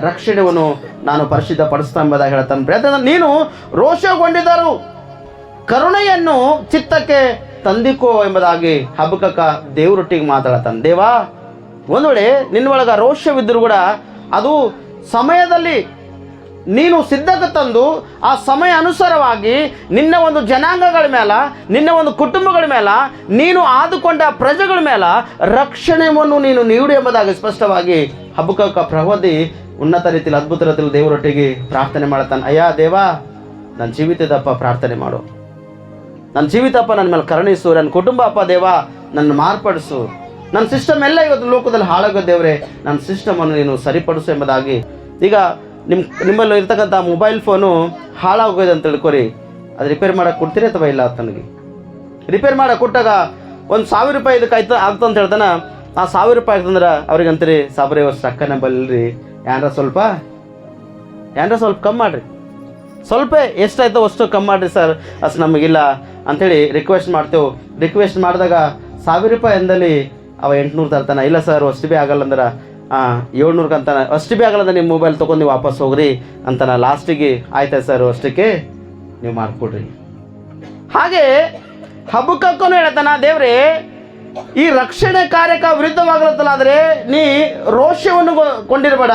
[SPEAKER 1] ರಕ್ಷಣೆಯನ್ನು ನಾನು ಪರಿಶುದ್ಧ ಪಡಿಸ್ತಾ ಎಂಬುದಾಗಿ ಹೇಳ್ತಾನೆ. ನೀನು ರೋಷಗೊಂಡಿದ್ದರು ಕರುಣೆಯನ್ನು ಚಿತ್ತಕ್ಕೆ ತಂದಿಕೋ ಎಂಬುದಾಗಿ ಹಬ್ಬಕಕ್ಕ ದೇವರೊಟ್ಟಿಗೆ ಮಾತಾಡತಾನೆ. ದೇವಾ, ಒಂದು ವೇಳೆ ನಿನ್ನೊಳಗ ರೋಷವಿದ್ದರೂ ಕೂಡ ಅದು ಸಮಯದಲ್ಲಿ ನೀನು ಸಿದ್ಧಕ್ಕೆ ತಂದು ಆ ಸಮಯ ಅನುಸಾರವಾಗಿ ನಿನ್ನ ಒಂದು ಜನಾಂಗಗಳ ಮೇಲೆ, ನಿನ್ನ ಒಂದು ಕುಟುಂಬಗಳ ಮೇಲೆ, ನೀನು ಆದುಕೊಂಡ ಪ್ರಜೆಗಳ ಮೇಲೆ ರಕ್ಷಣೆಯನ್ನು ನೀನು ನೀಡು ಎಂಬುದಾಗಿ ಸ್ಪಷ್ಟವಾಗಿ ಹಬ್ಬಕ್ಕ ಪ್ರವಾದಿ ಉನ್ನತ ರೀತಿಯಲ್ಲಿ ಅದ್ಭುತ ರೀತಿಯಲ್ಲಿ ದೇವರೊಟ್ಟಿಗೆ ಪ್ರಾರ್ಥನೆ ಮಾಡ್ತಾನೆ, ಅಯ್ಯ ದೇವಾ ನನ್ನ ಜೀವಿತದಪ್ಪ ಪ್ರಾರ್ಥನೆ ಮಾಡು. ನನ್ನ ಜೀವಿತಪ್ಪ ನನ್ನ ಮೇಲೆ ಕರುಣಿಸು ನನ್ನ ಕುಟುಂಬ ಅಪ್ಪ ದೇವ ನನ್ನ ಮಾರ್ಪಡಿಸು. ನನ್ನ ಸಿಸ್ಟಮ್ ಎಲ್ಲ ಇವತ್ತು ಲೋಕದಲ್ಲಿ ಹಾಳಾಗೋ ದೇವ್ರೆ ನನ್ನ ಸಿಸ್ಟಮನ್ನು ನೀನು ಸರಿಪಡಿಸು ಎಂಬುದಾಗಿ. ಈಗ ನಿಮ್ಮ ನಿಮ್ಮಲ್ಲಿ ಇರ್ತಕ್ಕಂಥ ಮೊಬೈಲ್ ಫೋನು ಹಾಳಾಗೋಗಿದೆ ಅಂತ ತಿಳ್ಕೊರಿ. ಅದು ರಿಪೇರ್ ಮಾಡೋಕೆ ಕೊಡ್ತೀರಿ ಅಥವಾ ಇಲ್ಲ ತನಗೆ ರಿಪೇರ್ ಮಾಡಕ್ಕೆ ಕೊಟ್ಟಾಗ ಒಂದು ಸಾವಿರ ರೂಪಾಯಿ ಇದಕ್ಕೆ ಆಯ್ತು ಅಂತ ಹೇಳ್ತಾನೆ. ಆ ಸಾವಿರ ರೂಪಾಯಿ ಆಗ್ತಂದ್ರೆ ಅವ್ರಿಗೆ ಅಂತೀರಿ ಸಾಬ್ರೆ ವರ್ಷ ಅಕ್ಕನ ಬಲ್ರಿ ಏನಾರ ಸ್ವಲ್ಪ? ಏನಾರ ಸ್ವಲ್ಪ ಕಮ್ಮಿ ಮಾಡಿರಿ. ಸ್ವಲ್ಪ ಎಷ್ಟಾಯ್ತೋ ಅಷ್ಟು ಕಮ್ಮಿ ಮಾಡಿರಿ ಸರ್ ಅಷ್ಟು ನಮಗಿಲ್ಲ. ಅಂಥೇಳಿ ರಿಕ್ವೆಸ್ಟ್ ಮಾಡ್ತೇವೆ. ರಿಕ್ವೆಸ್ಟ್ ಮಾಡಿದಾಗ ಸಾವಿರ ರೂಪಾಯಿ ಎಂದಲ್ಲಿ ಅವ ಎಂಟುನೂರು ತರ್ತಾನೆ. ಇಲ್ಲ ಸರ್ ಅಷ್ಟು ಭೀ ಆಗಲ್ಲ ಅಂದ್ರೆ ಹಾಂ ಏಳ್ನೂರ್ಗೆ ಅಂತಾನೆ. ಅಷ್ಟು ಭೀ ಅಂದ್ರೆ ನಿಮ್ಮ ಮೊಬೈಲ್ ತೊಗೊಂಡು ನೀವು ವಾಪಸ್ ಹೋಗ್ರಿ ಅಂತಾನೆ. ಲಾಸ್ಟಿಗೆ ಆಯ್ತಾ ಸರ್ ಅಷ್ಟಕ್ಕೆ ನೀವು ಮಾಡಿಕೊಡ್ರಿ. ಹಾಗೆ ಹಬ್ಬಕ್ಕೂ ಹೇಳ್ತಾನ, ದೇವ್ರೆ ಈ ರಕ್ಷಣೆ ಕಾರ್ಯಕ್ಕೆ ವಿರುದ್ಧವಾಗಲತ್ತಲ್ಲ, ಆದರೆ ನೀ ರೋಷವನ್ನು ಕೊಂಡಿರಬೇಡ.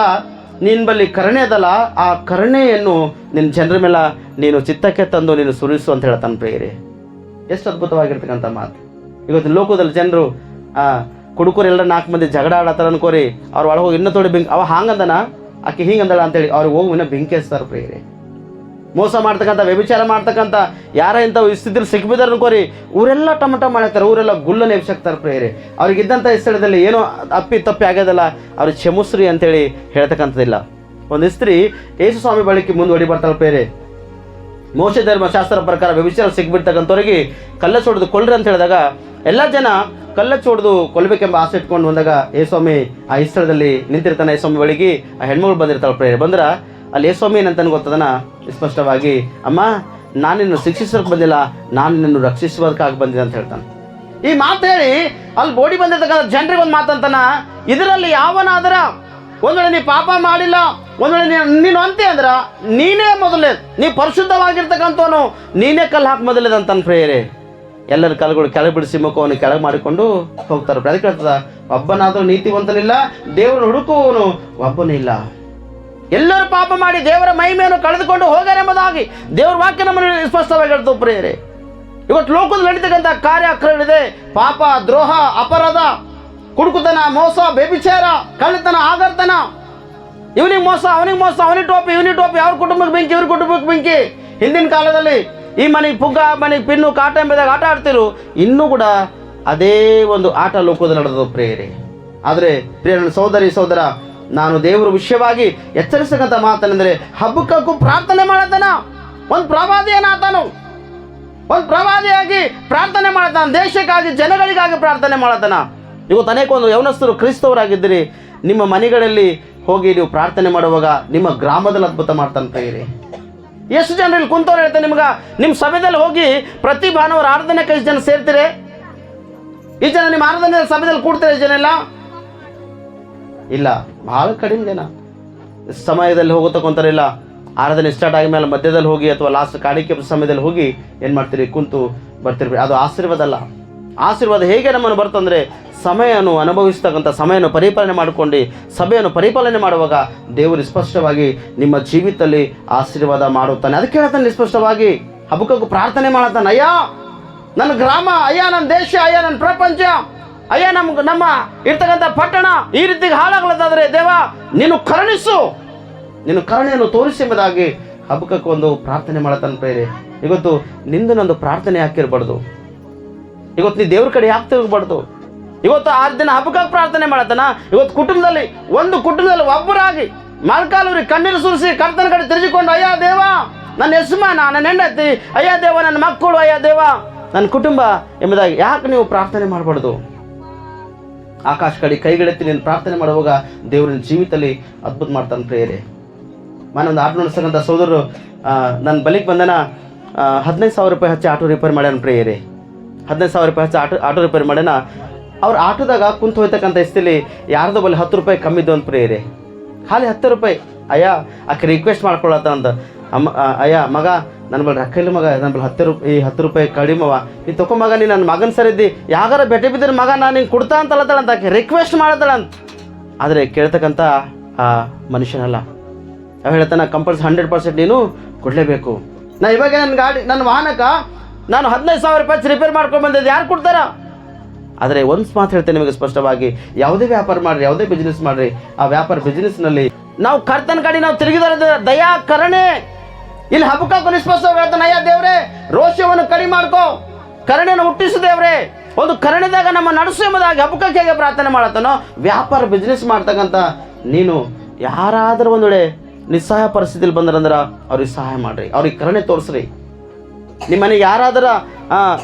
[SPEAKER 1] ನಿನ್ನ ಬಳಿ ಕರುಣೆ ಅದಲ್ಲ, ಆ ಕರುಣೆಯನ್ನು ನಿನ್ನ ಜನರ ಮೇಲೆ ನೀನು ಚಿತ್ತಕ್ಕೆ ತಂದು ನೀನು ಸುರಿಸು ಅಂತ ಹೇಳ್ತಾನೆ ಪ್ರೇರಿ ಎಷ್ಟು ಅದ್ಭುತವಾಗಿರ್ತಕ್ಕಂಥ ಮಾತು. ಇವತ್ತು ಲೋಕದಲ್ಲಿ ಜನರು ಕುಡುಕರು ಎಲ್ಲ ನಾಲ್ಕು ಮಂದಿ ಜಗಳ ಆಡತ್ತಾರ ಅನ್ಕೋರಿ, ಅವ್ರ ಒಳಗೆ ಹೋಗಿ ಇನ್ನೂ ತೋಡಿ ಬೆಂಕಿ ಅವ ಹಾಂಗಂದನ? ಆಕೆ ಹಿಂಗಂದಳ ಅಂತೇಳಿ ಅವ್ರಿಗೆ ಹೋಗಿ ಇನ್ನೂ ಬೆಂಕಿ ಹಚ್ತಾರೆ ಪ್ರೇಯರಿ. ಮೋಸ ಮಾಡ್ತಕ್ಕಂಥ, ವ್ಯಭಿಚಾರ ಮಾಡ್ತಕ್ಕಂಥ, ಯಾರ ಇಂಥ ಸ್ಥಿತಿಲಿ ಸಿಕ್ಕಿಬಿದ್ದಾರೆ ಅನ್ಕೋರಿ ಊರೆಲ್ಲ ಟಮಟ ಮಾಡ್ತಾರೆ, ಊರೆಲ್ಲ ಗುಲ್ಲನ್ನು ಎಬ್ಸಕ್ತಾರೆ ಪ್ರೇಯರಿ. ಅವ್ರಿಗಿದ್ದಂಥ ಸ್ಥಳದಲ್ಲಿ ಏನೋ ಅಪ್ಪಿ ತಪ್ಪಿ ಆಗೋದಲ್ಲ. ಅವ್ರು ಚಮುಸ್ರಿ ಅಂತೇಳಿ ಹೇಳ್ತಕ್ಕಂಥದ್ದಿಲ್ಲ. ಒಂದು ಸ್ತ್ರೀ ಯೇಸು ಸ್ವಾಮಿ ಬಳಿಕೆ ಮುಂದೆ ಹೊಡಿ ಬರ್ತಾಳೆ ಪ್ರೇರೆ ಮೋಶ ಧರ್ಮಶಾಸ್ತ್ರ ಪ್ರಕಾರ ವ್ಯಭಿಚಾರ ಸಿಗ್ಬಿಡ್ತಕ್ಕಂಥವ್ರಿಗೆ ಕಲ್ಲ ಚೊಡ್ದು ಕೊಲ್ರಿ ಅಂತ ಹೇಳಿದಾಗ, ಎಲ್ಲ ಜನ ಕಲ್ಲ ಚೋಡ್ದು ಕೊಲ್ಲಬೇಕೆಂಬ ಆಸೆ ಇಟ್ಕೊಂಡು ಬಂದಾಗ, ಏ ಸ್ವಾಮಿ, ಆ ಸ್ಥಳದಲ್ಲಿ ನಿಂತಿರ್ತಾನೆ, ಏ ಸ್ವಾಮಿ ಬಳಿಗೆ ಆ ಹೆಣ್ಮಗಳು ಬಂದಿರ್ತಾಳೆ ಪ್ರೇರೆ ಬಂದ್ರ ಅಲ್ಲಿ ಯೇಸ್ವಾಮಿ ಸ್ವಾಮಿ ಏನಂತಾನೆ ಗೊತ್ತದನ? ಸ್ಪಷ್ಟವಾಗಿ, ಅಮ್ಮ, ನಾನು ನಿನ್ನ ಶಿಕ್ಷಿಸೋಕೆ ಬಂದಿಲ್ಲ, ನಾನು ನಿನ್ನ ರಕ್ಷಿಸುವುದಕ್ಕಾಗಿ ಬಂದಿದೆ ಅಂತ ಹೇಳ್ತಾನೆ. ಈ ಮಾತು ಹೇಳಿ, ಅಲ್ಲಿ ಬೋಡಿ ಬಂದಿರ್ತಕ್ಕಂಥ ಜನರಿಗೆ ಒಂದು ಮಾತಂತಾನ ಇದರಲ್ಲಿ ಯಾವನಾದರ ಒಂದು ವೇಳೆ ನೀ ಪಾಪ ಮಾಡಿಲ್ಲ ಒಂದು ವೇಳೆ ನೀನು ಅಂತೆ ಅಂದ್ರ, ನೀನೇ ಮೊದಲೇ ನೀ ಪರಿಶುದ್ಧವಾಗಿರ್ತಕ್ಕಂಥವನು, ನೀನೇ ಕಲ್ಲು ಹಾಕಿ ಮೊದಲೇ ಅಂತ ಪ್ರೇಯರೇ. ಎಲ್ಲರ ಕಲ್ಗಳು ಕೆಳಗೆ ಬಿಡಿಸಿ ಮುಖವನ್ನು ಕೆಳಗೆ ಮಾಡಿಕೊಂಡು ಹೋಗ್ತಾರೆ. ಅದಕ್ಕೆ ಹೇಳ್ತದ, ಒಬ್ಬನಾದರೂ ನೀತಿವಂತನಿಲ್ಲ, ದೇವರನ್ನು ಹುಡುಕುವವನು ಒಬ್ಬನೇ ಇಲ್ಲ. ಎಲ್ಲರೂ ಪಾಪ ಮಾಡಿ ದೇವರ ಮಹಿಮೆಯನ್ನು ಕಳೆದುಕೊಂಡು ಹೋಗರೆಂಬುದಾಗಿ ದೇವರ ವಾಕ್ಯ ನಮ್ಮನ್ನು ಸ್ಪಷ್ಟವಾಗಿ ಹೇಳ್ತು ಪ್ರಿಯರೇ. ಇವತ್ತು ಲೋಕದಲ್ಲಿ ನಡೀತಕ್ಕಂಥ ಕಾರ್ಯಕ್ರಮಗಳಿದೆ ಪಾಪ, ದ್ರೋಹ, ಅಪರಾಧ, ಕುಡುಕುತನ, ಮೋಸ, ಬೇಬಿಚಾರ, ಕಳ್ಳತನ ಆಗರ್ತನ ಇವನಿಗೆ ಮೋಸ, ಅವನಿಗೆ ಮೋಸ, ಅವನಿಗೆ ಟೋಪಿ, ಇವನಿಗೆ ಟೋಪಿ, ಅವ್ರ ಕುಟುಂಬಕ್ಕೆ ಬೆಂಕಿ, ಇವ್ರ ಕುಟುಂಬಕ್ಕೆ ಬೆಂಕಿ. ಹಿಂದಿನ ಕಾಲದಲ್ಲಿ ಈ ಮನೆಗೆ ಪುಗ್ಗ, ಮನೆಗೆ ಪಿನ್ನು, ಕಾಟ ಎಂಬುದಾಗ ಆಟ ಆಡ್ತಿರು. ಇನ್ನೂ ಕೂಡ ಅದೇ ಒಂದು ಆಟ ಲೋಕದಲ್ಲಿ ನಡೆದು ಪ್ರೇರೆ ಆದರೆ ಪ್ರಿಯ ಸಹೋದರಿ ಸೋದರ ನಾನು ದೇವರ ವಿಷಯವಾಗಿ ಎಚ್ಚರಿಸತಕ್ಕಂಥ ಮಾತನೆಂದರೆ ಹಬ್ಬಕ್ಕೂ ಪ್ರಾರ್ಥನೆ ಮಾಡತನ ಒಂದು ಪ್ರವಾದಿಯನಾತನು ಒಂದು ಪ್ರವಾದಿಯಾಗಿ ಪ್ರಾರ್ಥನೆ ಮಾಡ್ತಾನೆ ದೇಶಕ್ಕಾಗಿ, ಜನಗಳಿಗಾಗಿ ಪ್ರಾರ್ಥನೆ ಮಾಡತಾನ ನೀವು ತನಕ ಒಂದು ಯೌನಸ್ಥರು ಕ್ರೈಸ್ತವರಾಗಿದ್ದೀರಿ. ನಿಮ್ಮ ಮನೆಗಳಲ್ಲಿ ಹೋಗಿ ನೀವು ಪ್ರಾರ್ಥನೆ ಮಾಡುವಾಗ ನಿಮ್ಮ ಗ್ರಾಮದಲ್ಲಿ ಅದ್ಭುತ ಮಾಡ್ತಾನೆ ಇರಿ ಎಷ್ಟು ಜನ ಇಲ್ಲಿ ಕುಂತವ್ರು ಹೇಳ್ತಾರೆ ನಿಮ್ಗೆ? ನಿಮ್ಮ ಸಭೆದಲ್ಲಿ ಹೋಗಿ ಪ್ರತಿ ಭಾನುವಾರ ಆರಾಧನೆ ಕೈ ಜನ ಸೇರ್ತೀರಿ? ಈ ಜನ ನಿಮ್ಮ ಆರಾಧನೆ ಸಭೆದಲ್ಲಿ ಕೂಡ್ತಾರೆ ಜನ ಎಲ್ಲ? ಇಲ್ಲ, ಭಾಳ ಕಡಿಮೆ ಜನ ಸಮಯದಲ್ಲಿ ಹೋಗೋತಕ್ಕೊಂತಾರಿಲ್ಲ ಆರಾಧನೆ ಸ್ಟಾರ್ಟ್ ಆಗಿದ್ಮೇಲೆ ಮಧ್ಯದಲ್ಲಿ ಹೋಗಿ ಅಥವಾ ಲಾಸ್ಟ್ ಕಾಡಿಕೆ ಸಮಯದಲ್ಲಿ ಹೋಗಿ ಏನು ಮಾಡ್ತೀರಿ? ಕುಂತು ಬರ್ತಿರ್ಬೇಕು. ಅದು ಆಶೀರ್ವಾದ ಅಲ್ಲ ಆಶೀರ್ವಾದ ಹೇಗೆ ನಮ್ಮನ್ನು ಬರ್ತಂದರೆ ಸಮಯವನ್ನು ಅನುಭವಿಸ್ತಕ್ಕಂಥ ಸಮಯವನ್ನು ಪರಿಪಾಲನೆ ಮಾಡಿಕೊಂಡು ಸಭೆಯನ್ನು ಪರಿಪಾಲನೆ ಮಾಡುವಾಗ ದೇವರು ಸ್ಪಷ್ಟವಾಗಿ ನಿಮ್ಮ ಜೀವಿತದಲ್ಲಿ ಆಶೀರ್ವಾದ ಮಾಡುತ್ತಾನೆ. ಅದಕ್ಕೆ ಹೇಳ್ತಾನೆ ಸ್ಪಷ್ಟವಾಗಿ ಹಬ್ಬಕ್ಕೂ ಪ್ರಾರ್ಥನೆ ಮಾಡತ್ತಾನೆ. ಅಯ್ಯ, ನನ್ನ ಗ್ರಾಮ, ಅಯ್ಯ, ನನ್ನ ದೇಶ, ಅಯ್ಯ, ನನ್ನ ಪ್ರಪಂಚ ಅಯ್ಯ, ನಮ್ಗೆ ನಮ್ಮ ಇರ್ತಕ್ಕಂಥ ಪಟ್ಟಣ ಈ ರೀತಿ ಹಾಳಾಗ್ಲದಾದ್ರೆ ದೇವ, ನೀನು ಕರುಣಿಸು. ನೀನು ಕರುಣೆಯನ್ನು ತೋರಿಸಿ ಎಂಬುದಾಗಿ ಹಬ್ಬಕ್ಕೆ ಒಂದು ಪ್ರಾರ್ಥನೆ ಮಾಡತಾನೆ ಪ್ರೇರೆ ಇವತ್ತು ನಿಂದು ನಂದು ಪ್ರಾರ್ಥನೆ ಹಾಕಿರ್ಬಾರ್ದು. ಇವತ್ತು ನೀ ದೇವ್ರ ಕಡೆ ಯಾಕೆ ತಿರುಗಬಾರ್ದು? ಇವತ್ತು ಆರು ದಿನ ಹಬ್ಬಕ್ಕಾಗಿ ಪ್ರಾರ್ಥನೆ ಮಾಡತ್ತಾನ ಇವತ್ತು ಕುಟುಂಬದಲ್ಲಿ, ಒಂದು ಕುಟುಂಬದಲ್ಲಿ ಒಬ್ಬರಾಗಿ ಮೊಳಕಾಲೂರಿ ಕಣ್ಣೀರು ಸುರಿಸಿ ಕರ್ತನ ಕಡೆ ತಿರುಗಿಕೊಂಡು, ಅಯ್ಯ ದೇವ, ನನ್ನ ಯಜಮಾನ, ನನ್ನ ಹೆಂಡತಿ, ಅಯ್ಯ ದೇವ, ನನ್ನ ಮಕ್ಕಳು, ಅಯ್ಯ ದೇವ, ನನ್ನ ಕುಟುಂಬ ಎಂಬುದಾಗಿ ಯಾಕೆ ನೀವು ಪ್ರಾರ್ಥನೆ ಮಾಡಬಾರ್ದು? ಆಕಾಶ ಕಡೆ ಕೈಗಳೆತ್ತಿ ನೀನು ಪ್ರಾರ್ಥನೆ ಮಾಡುವಾಗ ದೇವರನ್ನ ಜೀವಿತದಲ್ಲಿ ಅದ್ಭುತ ಮಾಡ್ತಾನೆ ಪ್ರೇಯರೆ. ನಾನೊಂದು ಆಟೋ ನಡೆಸ್ತಕ್ಕಂಥ ಸೋದರರು ನನ್ನ ಬಲಿಗೆ ಬಂದನ ಹದಿನೈದು ಸಾವಿರ ರೂಪಾಯಿ ಹಚ್ಚಿ ಆಟೋ ರಿಪೇರ್ ಮಾಡ್ಯಾನ ಪ್ರೇಯರೆ. ಹದಿನೈದು ಸಾವಿರ ರೂಪಾಯಿ ಹಚ್ಚಿ ಆಟೋ ಆಟೋ ರಿಪೇರ್ ಮಾಡ್ಯಾನ. ಅವ್ರ ಆಟೋದಾಗ ಕುಂತು ಹೋಯ್ತಕ್ಕಂಥ ಇಸ್ತಿಲಿ ಯಾರ್ದೋ ಬಲ್ಲಿ ಹತ್ತು ರೂಪಾಯಿ ಕಮ್ಮಿ ಇದ್ದು ಅಂತ ಪ್ರೇಯರೆ. ಖಾಲಿ ಹತ್ತು ರೂಪಾಯಿ. ಅಯ್ಯ, ಆಕೆ ರಿಕ್ವೆಸ್ಟ್ ಮಾಡ್ಕೊಳತ್ತ ಅಂತ ಅಮ್ಮ ಅಯ್ಯ, ಮಗ ನನ್ನ ಬಳಿ ರೊಕ್ಕ ಇಲ್ಲ ಮಗ ನನ್ನ ಬಳಿ ಹತ್ತು ರೂಪಾಯಿ ಈ ಹತ್ತು ರೂಪಾಯಿ ಕಡಿಮವ ನೀ ತಕೊ ಮಗ ನೀ ನನ್ನ ಮಗನ ಸರಿದ್ದಿ ಯಾಗಾರ ಭೇಟಿ ಬಿದ್ದರೆ ಮಗ ನಾನು ಹಿಂಗೆ ಕೊಡ್ತಾ ಅಂತ ಅಲ್ಲತ್ತಾಳ ಅಂತ ಆಕೆ ರಿಕ್ವೆಸ್ಟ್ ಅಂತ. ಆದರೆ ಕೇಳ್ತಕ್ಕಂಥ ಆ ಮನುಷ್ಯನಲ್ಲ. ಅವ ಹೇಳ್ತಾನೆ ಕಂಪಲ್ಸ್ ಹಂಡ್ರೆಡ್ ಪರ್ಸೆಂಟ್ ನೀನು ಕೊಡಲೇಬೇಕು. ನಾ ಇವಾಗ ನನ್ನ ಗಾಡಿ ನನ್ನ ವಾಹನಕ್ಕೆ ನಾನು ಹದಿನೈದು ಸಾವಿರ ರೂಪಾಯಿ ರಿಪೇರ್ ಮಾಡ್ಕೊಂಡು ಬಂದಿದ್ದೆ. ಯಾರು ಕೊಡ್ತಾರ? ಆದರೆ ಒಂದು ಮಾತು ಹೇಳ್ತೇನೆ ನಿಮಗೆ ಸ್ಪಷ್ಟವಾಗಿ. ಯಾವುದೇ ವ್ಯಾಪಾರ ಮಾಡ್ರಿ, ಯಾವುದೇ ಬಿಸ್ನೆಸ್ ಮಾಡ್ರಿ, ಆ ವ್ಯಾಪಾರ ಬಿಸ್ನೆಸ್ನಲ್ಲಿ ನಾವು ಕರ್ತನ ಗಾಡಿ ನಾವು ತಿರುಗಿದ ದಯಾ ಕರುಣೆ ಇಲ್ಲಿ ಹಬ್ಬಕ್ಕೆ ನಿಸ್ಪಷ್ಟವಾಗಿ ಹೇಳ್ತಾನೆ ಅಯ್ಯ ದೇವ್ರೆ, ರೋಷವನ್ನು ಕಡಿಮೆ ಮಾಡ್ಕೋ. ಕರುಣೆಯನ್ನು ಹುಟ್ಟಿಸು ದೇವ್ರೆ. ಒಂದು ಕರುಣೆದಾಗ ನಮ್ಮ ನಡೆಸು ಎಂಬುದಾಗಿ ಹಬ್ಬಕ್ಕೆ ಹೇಗೆ ಪ್ರಾರ್ಥನೆ ಮಾಡತ್ತಾನೋ? ವ್ಯಾಪಾರ ಬಿಸ್ನೆಸ್ ಮಾಡ್ತಕ್ಕಂಥ ನೀನು ಯಾರಾದರೂ ಒಂದು ವೇಳೆ ನಿಸ್ಸಹಾಯ ಪರಿಸ್ಥಿತಿಲಿ ಬಂದ್ರಂದ್ರೆ ಅವ್ರಿಗೆ ಸಹಾಯ ಮಾಡ್ರಿ, ಅವ್ರಿಗೆ ಕರುಣೆ ತೋರಿಸ್ರಿ. ನಿಮ್ಮ ಮನೆಗೆ ಯಾರಾದ್ರ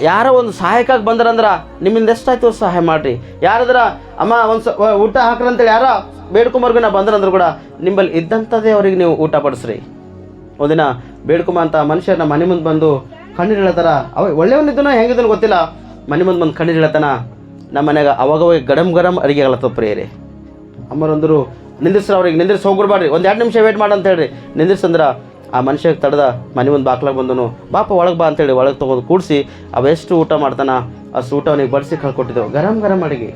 [SPEAKER 1] ಯಾರೋ ಒಂದು ಸಹಾಯಕ್ಕಾಗಿ ಬಂದ್ರಂದ್ರೆ ನಿಮ್ಮಿಂದ ಎಷ್ಟಾಯ್ತು ಸಹಾಯ ಮಾಡ್ರಿ. ಯಾರಾದ್ರ, ಅಮ್ಮ, ಒಂದು ಊಟ ಹಾಕ್ರಂತೇಳಿ ಯಾರೋ ಬೇಡ್ಕೊಂಬರ್ಗು ನಾ ಬಂದ್ರಂದ್ರು ಕೂಡ ನಿಮ್ಮಲ್ಲಿ ಇದ್ದಂಥದ್ದೇ ಅವ್ರಿಗೆ ನೀವು ಊಟ ಬಡಿಸ್ರಿ. ಒಂದಿನ ಬೇಡ್ಕೊಂಬ ಅಂತ ಮನುಷ್ಯ ನಮ್ಮ ಮನೆ ಮುಂದೆ ಬಂದು ಕಣ್ಣೀರು ಹೇಳ್ತಾರ. ಅವ ಒಳ್ಳೆಯವನಿದ್ದನೋ ಹೆಂಗಿದ್ದನೋ ಗೊತ್ತಿಲ್ಲ. ಮನೆ ಮುಂದೆ ಬಂದು ಕಣ್ಣೀರು ಹೇಳ್ತಾನ. ನಮ್ಮ ಅವಾಗ ಅವಾಗವಾಗ ಗಡಮ್ ಗರಂ ಅಡಿಗೆ ಆಗಲತ್ತ ಪ್ರಿಯರಿ. ಅಮ್ಮರಂದರು ನಿಂದಿಸ್ರ ಅವ್ರಿಗೆ, ನಿಂದಿರ್ಸಿ ಹೋಗ್ಬಿಡ್ಬಾರ್ರಿ ಒಂದು ಎರಡು ನಿಮಿಷ ವೇಟ್ ಮಾಡು ಅಂತ ಹೇಳ್ರಿ. ನಿಂದಿರ್ಸಂದ್ರ ಆ ಮನುಷ್ಯಗೆ ತಡೆದ, ಮನೆ ಮುಂದೆ ಬಾಕ್ಲಾಗ ಬಂದನು, ಬಾಪ, ಒಳಗೆ ಬಾ ಅಂತೇಳಿ ಒಳಗೆ ತೊಗೊಂಡು ಕೂಡಿಸಿ ಅವೆಷ್ಟು ಊಟ ಮಾಡ್ತಾನ ಅಷ್ಟು ಊಟ ಅವನಿಗೆ ಬಡಿಸಿ ಕಳ್ಕೊಟ್ಟಿದ್ದೆವು. ಗರಂ ಗರಂ ಅಡಿಗೆ.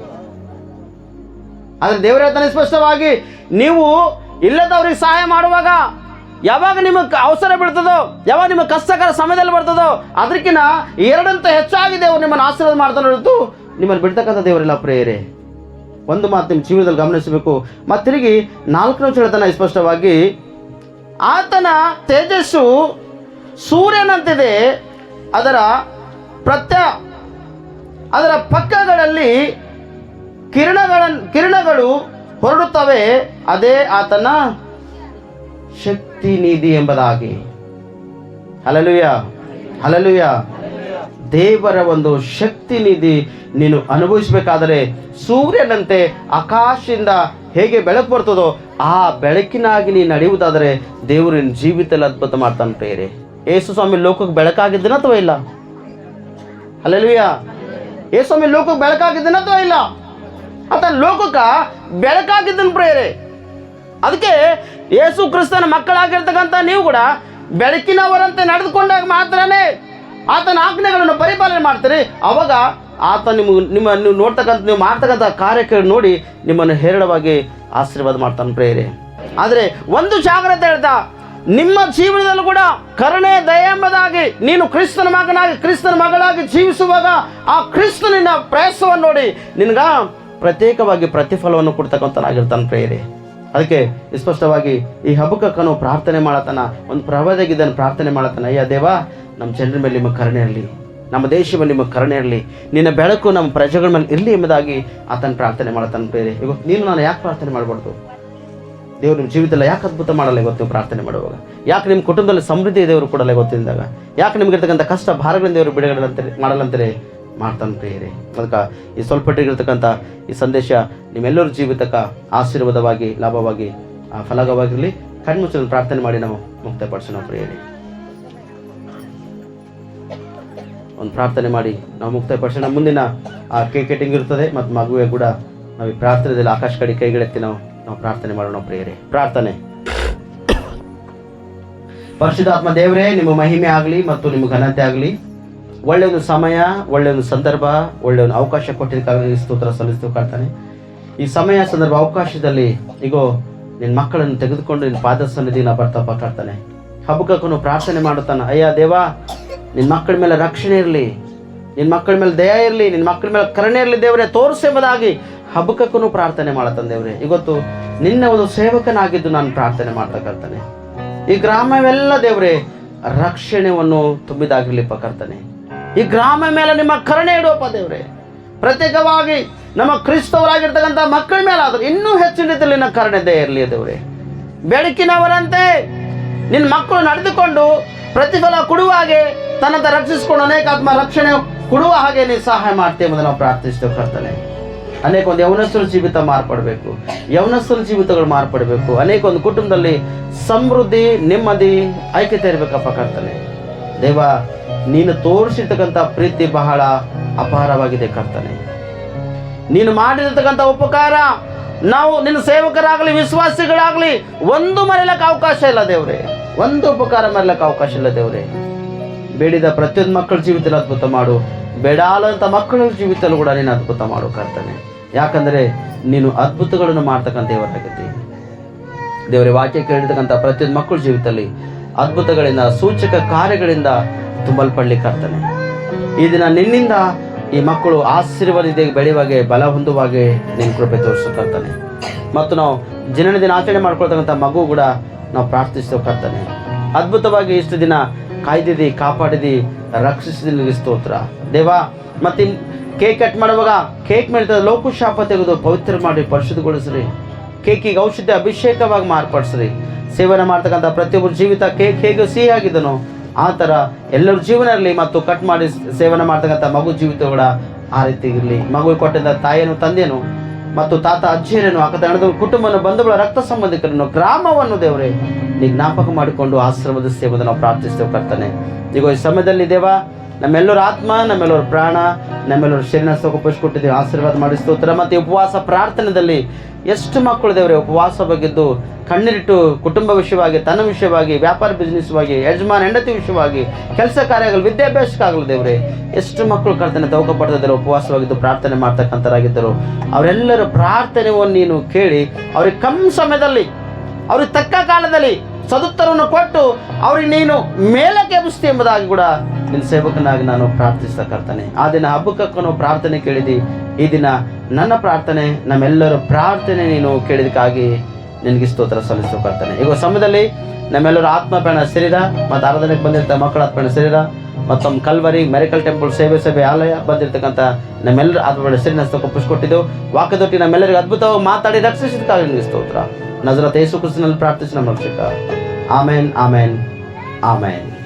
[SPEAKER 1] ಆದರೆ ದೇವರ ಹೇಳ್ತಾನೆ ಸ್ಪಷ್ಟವಾಗಿ, ನೀವು ಇಲ್ಲದವ್ರಿಗೆ ಸಹಾಯ ಮಾಡುವಾಗ ಯಾವಾಗ ನಿಮಗೆ ಅವಸರ ಬೀಳ್ತದೋ, ಯಾವಾಗ ನಿಮ್ಮ ಕಷ್ಟಕರ ಸಮಯದಲ್ಲಿ ಬರ್ತದೋ ಅದಕ್ಕಿಂತ ಎರಡಂತ ಹೆಚ್ಚಾಗಿ ದೇವರು ನಿಮ್ಮನ್ನು ಆಶೀರ್ವಾದ ಮಾಡ್ತಾನೆ ಹೊರತು ನಿಮ್ಮನ್ನು ಬಿಡ್ತಕ್ಕಂಥ ದೇವರಿಲ್ಲ ಪ್ರೇರೆ ಒಂದು ಮಾತು ನಿಮ್ಮ ಜೀವನದಲ್ಲಿ ಗಮನಿಸಬೇಕು. ಮತ್ತು ತಿರುಗಿ ನಾಲ್ಕನೇ ಹೇಳ್ತಾನೆ ಸ್ಪಷ್ಟವಾಗಿ, ಆತನ ತೇಜಸ್ಸು ಸೂರ್ಯನಂತಿದೆ. ಅದರ ಪ್ರತ್ಯ, ಅದರ ಪಕ್ಕಗಳಲ್ಲಿ ಕಿರಣಗಳ ಕಿರಣಗಳು ಹೊರಡುತ್ತವೆ. ಅದೇ ಆತನ ಶಕ್ತಿ. ನಿಧಿ ಎಂಬುದಾಗಿ. ಹಲಲುಯ ಹಲಲುಯ ದೇವರ ಒಂದು ಶಕ್ತಿ ನಿಧಿ ನೀನು ಅನುಭವಿಸಬೇಕಾದರೆ ಸೂರ್ಯನಂತೆ ಆಕಾಶದಿಂದ ಹೇಗೆ ಬೆಳಕು ಬರ್ತದೋ ಆ ಬೆಳಕಿನಾಗಿ ನೀನು ನಡೆಯುವುದಾದರೆ ದೇವರಿನ ಜೀವಿತದಲ್ಲಿ ಅದ್ಭುತ ಮಾಡ್ತಾನೆ ಪ್ರೇರೆ ಯೇಸು ಸ್ವಾಮಿ ಲೋಕಕ್ಕೆ ಬೆಳಕಾಗಿದ್ದನ ಅಥವಾ ಇಲ್ಲ? ಅಲ್ಲೆಲುಯ್ಯ ಯೇಸು ಸ್ವಾಮಿ ಲೋಕಕ್ಕೆ ಬೆಳಕಾಗಿದ್ದನ ಅಥವಾ ಇಲ್ಲ? ಆತ ಲೋಕಕ್ಕೆ ಬೆಳಕಾಗಿದ್ದನ ಪ್ರೇರೆ ಅದಕ್ಕೆ ಯೇಸು ಕ್ರಿಸ್ತನ ಮಕ್ಕಳಾಗಿರ್ತಕ್ಕಂಥ ನೀವು ಕೂಡ ಬೆಳಕಿನವರಂತೆ ನಡೆದುಕೊಂಡಾಗ ಮಾತ್ರನೇ ಆತನ ಆಜ್ಞೆಗಳನ್ನು ಪರಿಪಾಲನೆ ಮಾಡ್ತೀರಿ. ಅವಾಗ ಆತ ನಿಮ್ಮ ನಿಮ್ಮ ನೀವು ನೋಡ್ತಕ್ಕಂಥ ನೀವು ಮಾಡ್ತಕ್ಕಂಥ ಕಾರ್ಯಕ್ಕೆ ನೋಡಿ ನಿಮ್ಮನ್ನು ಹೇರಳವಾಗಿ ಆಶೀರ್ವಾದ ಮಾಡ್ತಾನೆ ಪ್ರೇರೆ ಆದರೆ ಒಂದು ಜಾಗ್ರತೆ ಹೇಳ್ತಾ, ನಿಮ್ಮ ಜೀವನದಲ್ಲೂ ಕೂಡ ಕರುಣೆ, ದಯ ಎಂಬುದಾಗಿ ನೀನು ಕ್ರಿಸ್ತನ ಮಗನಾಗಿ, ಕ್ರಿಸ್ತನ ಮಗಳಾಗಿ ಜೀವಿಸುವಾಗ ಆ ಕ್ರಿಸ್ತನಿನ ಪ್ರಯಾಸವನ್ನು ನೋಡಿ ನಿನಗ ಪ್ರತ್ಯೇಕವಾಗಿ ಪ್ರತಿಫಲವನ್ನು ಕೊಡ್ತಕ್ಕಂಥನಾಗಿರ್ತಾನೆ ಪ್ರೇರೆ ಅದಕ್ಕೆ ಸ್ಪಷ್ಟವಾಗಿ ಈ ಹಬ್ಬಕ್ಕನು ಪ್ರಾರ್ಥನೆ ಮಾಡತನ, ಒಂದು ಪ್ರವಾದಿಗಿದ್ದನ್ನು ಪ್ರಾರ್ಥನೆ ಮಾಡತನ. ಅಯ್ಯ ದೇವ, ನಮ್ಮ ಜನರ ಮೇಲೆ ನಿಮ್ಮ ಕರುಣೆ ಇರಲಿ. ನಮ್ಮ ದೇಶ ಮೇಲೆ ನಿಮ್ಮ ಕರುಣೆ ಇರಲಿ. ನಿನ್ನ ಬೆಳಕು ನಮ್ಮ ಪ್ರಜೆಗಳ ಮೇಲೆ ಇರಲಿ ಎಂಬುದಾಗಿ ಆತನ ಪ್ರಾರ್ಥನೆ ಮಾಡತಾನೆ ಬೇರೆ ಇವತ್ತು ನೀನು ನಾನು ಯಾಕೆ ಪ್ರಾರ್ಥನೆ ಮಾಡಬಾರ್ದು? ದೇವ್ರು ನಿಮ್ಮ ಜೀವಿತದಲ್ಲಿ ಯಾಕೆ ಅದ್ಭುತ ಮಾಡಲ್ಲ ಇವತ್ತು ನೀವು ಪ್ರಾರ್ಥನೆ ಮಾಡುವಾಗ? ಯಾಕೆ ನಿಮ್ಮ ಕುಟುಂಬದಲ್ಲಿ ಸಮೃದ್ಧಿ ದೇವರು ಕೊಡಲ್ಲ ಗೊತ್ತಿದ್ದಾಗ ಯಾಕೆ ನಿಮಗಿರ್ತಕ್ಕಂಥ ಕಷ್ಟ ಭಾರಗಳಿಂದ ದೇವರು ಬಿಡುಗಡೆ ಮಾಡಲ್ಲಂತಾರೆ ಮಾಡ್ತಾನೆ ಪ್ರಿಯರೇ ಅದಕ್ಕೆ ಈ ಸ್ವಲ್ಪಟ್ಟಿಗಿರ್ತಕ್ಕಂಥ ಈ ಸಂದೇಶ ನಿಮ್ಮೆಲ್ಲರ ಜೀವಿತಕ್ಕೆ ಆಶೀರ್ವಾದವಾಗಿ ಲಾಭವಾಗಿ ಆ, ಫಲವಾಗಿರಲಿ ಕಣ್ಮುಚ್ಚಲು ಪ್ರಾರ್ಥನೆ ಮಾಡಿ ನಾವು ಮುಕ್ತಪಡಿಸೋಣ ಪ್ರಿಯರೇ ಒಂದು ಪ್ರಾರ್ಥನೆ ಮಾಡಿ ನಾವು ಮುಕ್ತಪಡಿಸೋಣ. ಮುಂದಿನ ಆ ಕ್ರಿಕೆಟಿಂಗ್ ಕಟಿಂಗ್ ಇರ್ತದೆ ಮತ್ತು ಮಗುವೆ ಕೂಡ ನಾವು ಈ ಪ್ರಾರ್ಥನೆಯಲ್ಲಿ ಆಕಾಶ ಕಡೆ ಕೈಗಳೆತ್ತಿ ನಾವು ನಾವು ಪ್ರಾರ್ಥನೆ ಮಾಡೋಣ ಪ್ರಿಯರೇ ಪ್ರಾರ್ಥನೆ. ಪರಿಶುದ್ಧಾತ್ಮ ದೇವರೇ ನಿಮ್ಮ ಮಹಿಮೆ ಆಗಲಿ ಮತ್ತು ನಿಮ್ಮ ಘನತೆ ಆಗಲಿ ಒಳ್ಳೆ ಒಂದು ಸಮಯ ಒಳ್ಳೆಯ ಒಂದು ಸಂದರ್ಭ ಒಳ್ಳೆಯ ಒಂದು ಅವಕಾಶ ಕೊಟ್ಟಿದ್ದಕ್ಕಾಗಿ ಸ್ತೋತ್ರ ಸಲ್ಲಿಸ್ತು ಕಾಡ್ತಾನೆ ಈ ಸಮಯ, ಸಂದರ್ಭ, ಅವಕಾಶದಲ್ಲಿ ಈಗೋ ನಿನ್ನ ಮಕ್ಕಳನ್ನು ತೆಗೆದುಕೊಂಡು ನಿನ್ನ ಪಾದ ಸನ್ನಿಧಿನ ಬರ್ತಪ್ಪ ಕಾಡ್ತಾನೆ ಹಬ್ಬಕ್ಕೂ ಪ್ರಾರ್ಥನೆ ಮಾಡುತ್ತಾನೆ. ಅಯ್ಯ ದೇವಾ, ನಿನ್ನ ಮಕ್ಕಳ ಮೇಲೆ ರಕ್ಷಣೆ ಇರಲಿ. ನಿನ್ನ ಮಕ್ಕಳ ಮೇಲೆ ದಯ ಇರಲಿ. ನಿನ್ನ ಮಕ್ಕಳ ಮೇಲೆ ಕರುಣೆ ಇರಲಿ ದೇವರೇ ತೋರಿಸೆಂಬುದಾಗಿ ಹಬ್ಬಕ್ಕೂ ಪ್ರಾರ್ಥನೆ ಮಾಡುತ್ತಾನೆ ದೇವರೇ. ಇವತ್ತು ನಿನ್ನ ಒಂದು ಸೇವಕನಾಗಿದ್ದು ನಾನು ಪ್ರಾರ್ಥನೆ ಮಾಡ್ತಕ್ಕಂತಾನೆ ಈ ಗ್ರಾಮವೆಲ್ಲ ದೇವರೇ ರಕ್ಷಣೆಯನ್ನು ತುಂಬಿದಾಗಿರ್ಲಿಪ್ಪ ಕರ್ತನೆ. ಈ ಗ್ರಾಮ ಮೇಲೆ ನಿಮ್ಮ ಕರುಣೆ ಇಡುವಪ್ಪ ದೇವ್ರೆ. ಪ್ರತ್ಯೇಕವಾಗಿ ನಮ್ಮ ಕ್ರಿಸ್ತವರಾಗಿರ್ತಕ್ಕಂಥ ಮಕ್ಕಳ ಮೇಲೆ ಆದ್ರೆ ಇನ್ನೂ ಹೆಚ್ಚಿನ ರೀತಿಯಲ್ಲಿ ನನ್ನ ಇರಲಿ ದೇವ್ರೆ. ಬೆಳಕಿನವರಂತೆ ನಿನ್ನ ಮಕ್ಕಳು ನಡೆದುಕೊಂಡು ಪ್ರತಿಫಲ ಕೊಡುವ ಹಾಗೆ ತನ್ನಂತ ರಕ್ಷಿಸಿಕೊಂಡು ಅನೇಕ ಆತ್ಮ ರಕ್ಷಣೆ ಕೊಡುವ ಹಾಗೆ ನೀನು ಸಹಾಯ ಮಾಡ್ತೇವೆ ಎಂದು ನಾವು ಪ್ರಾರ್ಥಿಸ್ತೇವೆ ಕರ್ತನೆ. ಅನೇಕ ಒಂದು ಯೌನಸ್ಥರ ಜೀವಿತ ಮಾರ್ಪಡಬೇಕು. ಯೌನಸ್ಥರ ಜೀವಿತಗಳು ಮಾರ್ಪಡಬೇಕು. ಅನೇಕ ಒಂದು ಕುಟುಂಬದಲ್ಲಿ ಸಮೃದ್ಧಿ, ನೆಮ್ಮದಿ, ಐಕ್ಯತೆ ಇರಬೇಕಪ್ಪ ಕರ್ತನೆ. ದೇವ ನೀನು ತೋರಿಸಿರ್ತಕ್ಕಂಥ ಪ್ರೀತಿ ಬಹಳ ಅಪಾರವಾಗಿದೆ ಕರ್ತನೆ. ನೀನು ಮಾಡಿರ್ತಕ್ಕಂಥ ಉಪಕಾರ, ನಾವು ನಿನ್ನ ಸೇವಕರಾಗಲಿ, ವಿಶ್ವಾಸಿಗಳಾಗಲಿ, ಒಂದು ಮರೆಯಲಕ್ಕೆ ಅವಕಾಶ ಇಲ್ಲ ದೇವ್ರೆ. ಒಂದು ಉಪಕಾರ ಮರೆಯಲಕ್ಕೆ ಅವಕಾಶ ಇಲ್ಲ ದೇವ್ರೆ. ಬೇಡಿದ ಪ್ರತಿಯೊಂದು ಮಕ್ಕಳ ಜೀವಿತದಲ್ಲಿ ಅದ್ಭುತ ಮಾಡು. ಬೇಡಾಲಂಥ ಮಕ್ಕಳ ಜೀವಿತಲ್ಲೂ ಕೂಡ ನೀನು ಅದ್ಭುತ ಮಾಡು ಕರ್ತನೆ. ಯಾಕಂದರೆ ನೀನು ಅದ್ಭುತಗಳನ್ನು ಮಾಡ್ತಕ್ಕಂಥ ದೇವರಾಗತ್ತೆ ದೇವರ ವಾಕ್ಯ ಕೇಳಿರ್ತಕ್ಕಂಥ ಪ್ರತಿಯೊಂದು ಮಕ್ಕಳ ಜೀವಿತದಲ್ಲಿ ಅದ್ಭುತಗಳಿಂದ, ಸೂಚಕ ಕಾರ್ಯಗಳಿಂದ ತುಂಬಲ್ಪಡ್ಲಿಕ್ಕೆ ಕರ್ತನೆ ಈ ದಿನ ನಿನ್ನಿಂದ ಈ ಮಕ್ಕಳು ಆಶೀರ್ವಾದ ಬೆಳೆಯುವಾಗೆ, ಬಲ ಹೊಂದುವಾಗೆ ನಿನ್ನ ಕೃಪೆ ತೋರಿಸು ಕರ್ತಾನೆ ಮತ್ತು ನಾವು ಜನನ ದಿನ ಆಚರಣೆ ಮಾಡ್ಕೊಳ್ತಕ್ಕಂಥ ಮಗು ಕೂಡ ನಾವು ಪ್ರಾರ್ಥಿಸ್ತೇವೆ ಕರ್ತಾನೆ ಅದ್ಭುತವಾಗಿ ಇಷ್ಟು ದಿನ ಕಾಯ್ದಿದ್ದಿ ಕಾಪಾಡಿದಿ, ರಕ್ಷಿಸಿದ ನಿನಗೆ ಸ್ತೋತ್ರ. ದೇವ ಮತ್ತೆ ಕೇಕ್ ಕಟ್ ಮಾಡುವಾಗ ಕೇಕ್ ಮೇಲೆ ಲೋಕು ಶಾಪ ತೆಗೆದು ಪವಿತ್ರ ಮಾಡಿ ಪರಿಶುದ್ಧಗೊಳಿಸ್ರಿ. ಕೇಕಿಗೆ ಔಷಧಿ ಅಭಿಷೇಕವಾಗಿ ಮಾರ್ಪಡಿಸ್ರಿ. ಸೇವನೆ ಮಾಡ್ತಕ್ಕಂಥ ಪ್ರತಿಯೊಬ್ಬರ ಜೀವಿತ ಕೇಕ್ ಹೇಗೆ ಸಿಹಿಯಾಗಿದ್ದನೋ ಆ ಥರ ಎಲ್ಲರ ಜೀವನ ಇರಲಿ ಮತ್ತು ಕಟ್ ಮಾಡಿ ಸೇವನೆ ಮಾಡ್ತಕ್ಕಂಥ ಮಗು ಜೀವಿತ ಕೂಡ ಆ ರೀತಿ ಇರಲಿ. ಮಗುವಿಗೆ ಕೊಟ್ಟಿದ್ದ ತಾಯಿಯನ್ನು, ತಂದೆಯನ್ನು ಮತ್ತು ತಾತ, ಅಜ್ಜಿಯರನ್ನು, ಅಕ್ಕ ತಂಡದ ಕುಟುಂಬವನ್ನು, ಬಂಧುಗಳ ರಕ್ತ ಸಂಬಂಧಿಕರನ್ನು, ಗ್ರಾಮವನ್ನು ದೇವರೇ, ನೀ ಜ್ಞಾಪಕ ಮಾಡಿಕೊಂಡು ಆಶೀರ್ವದಿಸ್ತೇವೆ ನಾವು ಪ್ರಾರ್ಥಿಸ್ತೇವೆ ಕರ್ತಾನೆ. ಈಗ ಈ ಸಮಯದಲ್ಲಿ ದೇವ ನಮ್ಮೆಲ್ಲರ ಆತ್ಮ, ನಮ್ಮೆಲ್ಲರ ಪ್ರಾಣ, ನಮ್ಮೆಲ್ಲರ ಶರೀರ ಕೊಟ್ಟಿದ್ದೇವೆ ಆಶೀರ್ವಾದ ಮಾಡಿ ಸ್ತೋತ್ರ. ಮತ್ತು ಉಪವಾಸ ಪ್ರಾರ್ಥನೆಯಲ್ಲಿ ಎಷ್ಟು ಮಕ್ಕಳು ದೇವರೇ ಉಪವಾಸ ಬಗ್ಗಿದ್ದು, ಕಣ್ಣೀರಿಟ್ಟು, ಕುಟುಂಬ ವಿಷಯವಾಗಿ, ತನ್ನ ವಿಷಯವಾಗಿ, ವ್ಯಾಪಾರ ಬಿಸ್ನೆಸ್ವಾಗಿ ಯಜಮಾನ, ಹೆಂಡತಿ ವಿಷಯವಾಗಿ, ಕೆಲಸ ಕಾರ್ಯಗಳು, ವಿದ್ಯಾಭ್ಯಾಸಕ್ಕಾಗಲು ದೇವರೇ, ಎಷ್ಟು ಮಕ್ಕಳು ಕರ್ತನೆ ತೌಕ ಪಡೆದಿದ್ದರು ಉಪವಾಸವಾಗಿದ್ದು ಪ್ರಾರ್ಥನೆ ಮಾಡ್ತಕ್ಕಂಥರಾಗಿದ್ದರು. ಅವರೆಲ್ಲರ ಪ್ರಾರ್ಥನೆಯನ್ನು ನೀನು ಕೇಳಿ, ಅವ್ರಿಗೆ ಕಮ್ಮಿ ಸಮಯದಲ್ಲಿ, ಅವ್ರಿಗೆ ತಕ್ಕ ಕಾಲದಲ್ಲಿ ಸದುತ್ತರವನ್ನು ಕೊಟ್ಟು ಅವ್ರಿಗೆ ನೀನು ಮೇಲಕ್ಕೆ ಎಬ್ಬಿಸ್ತಿ ಎಂಬುದಾಗಿ ಕೂಡ ನಿನ್ನ ಸೇವಕನಾಗಿ ನಾನು ಪ್ರಾರ್ಥಿಸ್ತಾ ಕರ್ತನೆ. ಆ ದಿನ ಹಬ್ಬಕ್ಕೂ ಪ್ರಾರ್ಥನೆ ಕೇಳಿದಿ. ಈ ದಿನ ನನ್ನ ಪ್ರಾರ್ಥನೆ, ನಮ್ಮೆಲ್ಲರ ಪ್ರಾರ್ಥನೆ ನೀನು ಕೇಳಿದಕ್ಕಾಗಿ ನಿನಗೆ ಸ್ತೋತ್ರ ಸಲ್ಲಿಸ್ತಾ ಕರ್ತಾನೆ. ಈಗ ಸಮಯದಲ್ಲಿ ನಮ್ಮೆಲ್ಲರ ಆತ್ಮಪೇಣ ಶರೀರ ಮತ್ತು ಆರಾಧನೆಗೆ ಬಂದಿರ್ತ ಮಕ್ಕಳ ಆತ್ಮಪೇಣ ಶರೀರ ಮತ್ತು ಕಲ್ವರಿ ಮೆರಿಕಲ್ ಟೆಂಪಲ್ ಸೇವೆ ಸೇವೆ ಆಲಯ ಬಂದಿರತಕ್ಕಂಥ ನಮ್ಮೆಲ್ಲರ ಆತ್ಮಪೇಣ ಶರೀರ ಒಪ್ಪಿಸ್ಕೊಟ್ಟಿದ್ದು. ವಾಕ್ಯದೊಟ್ಟಿ ನಮ್ಮೆಲ್ಲರಿಗೆ ಅದ್ಭುತವಾಗಿ ಮಾತಾಡಿ ರಕ್ಷಿಸಿದಕ್ಕಾಗಿ ನಿನಗೆ ಸ್ತೋತ್ರ. ನಜರತ್ ಯೇಸು ಕ್ರಿಸ್ತನಲ್ಲಿ ಪ್ರಾರ್ಥಿಸಿ ನಮ್ಮ ರಕ್ಷಕ ಆಮೇನ್ ಆಮೇನ್ ಆಮೇನ್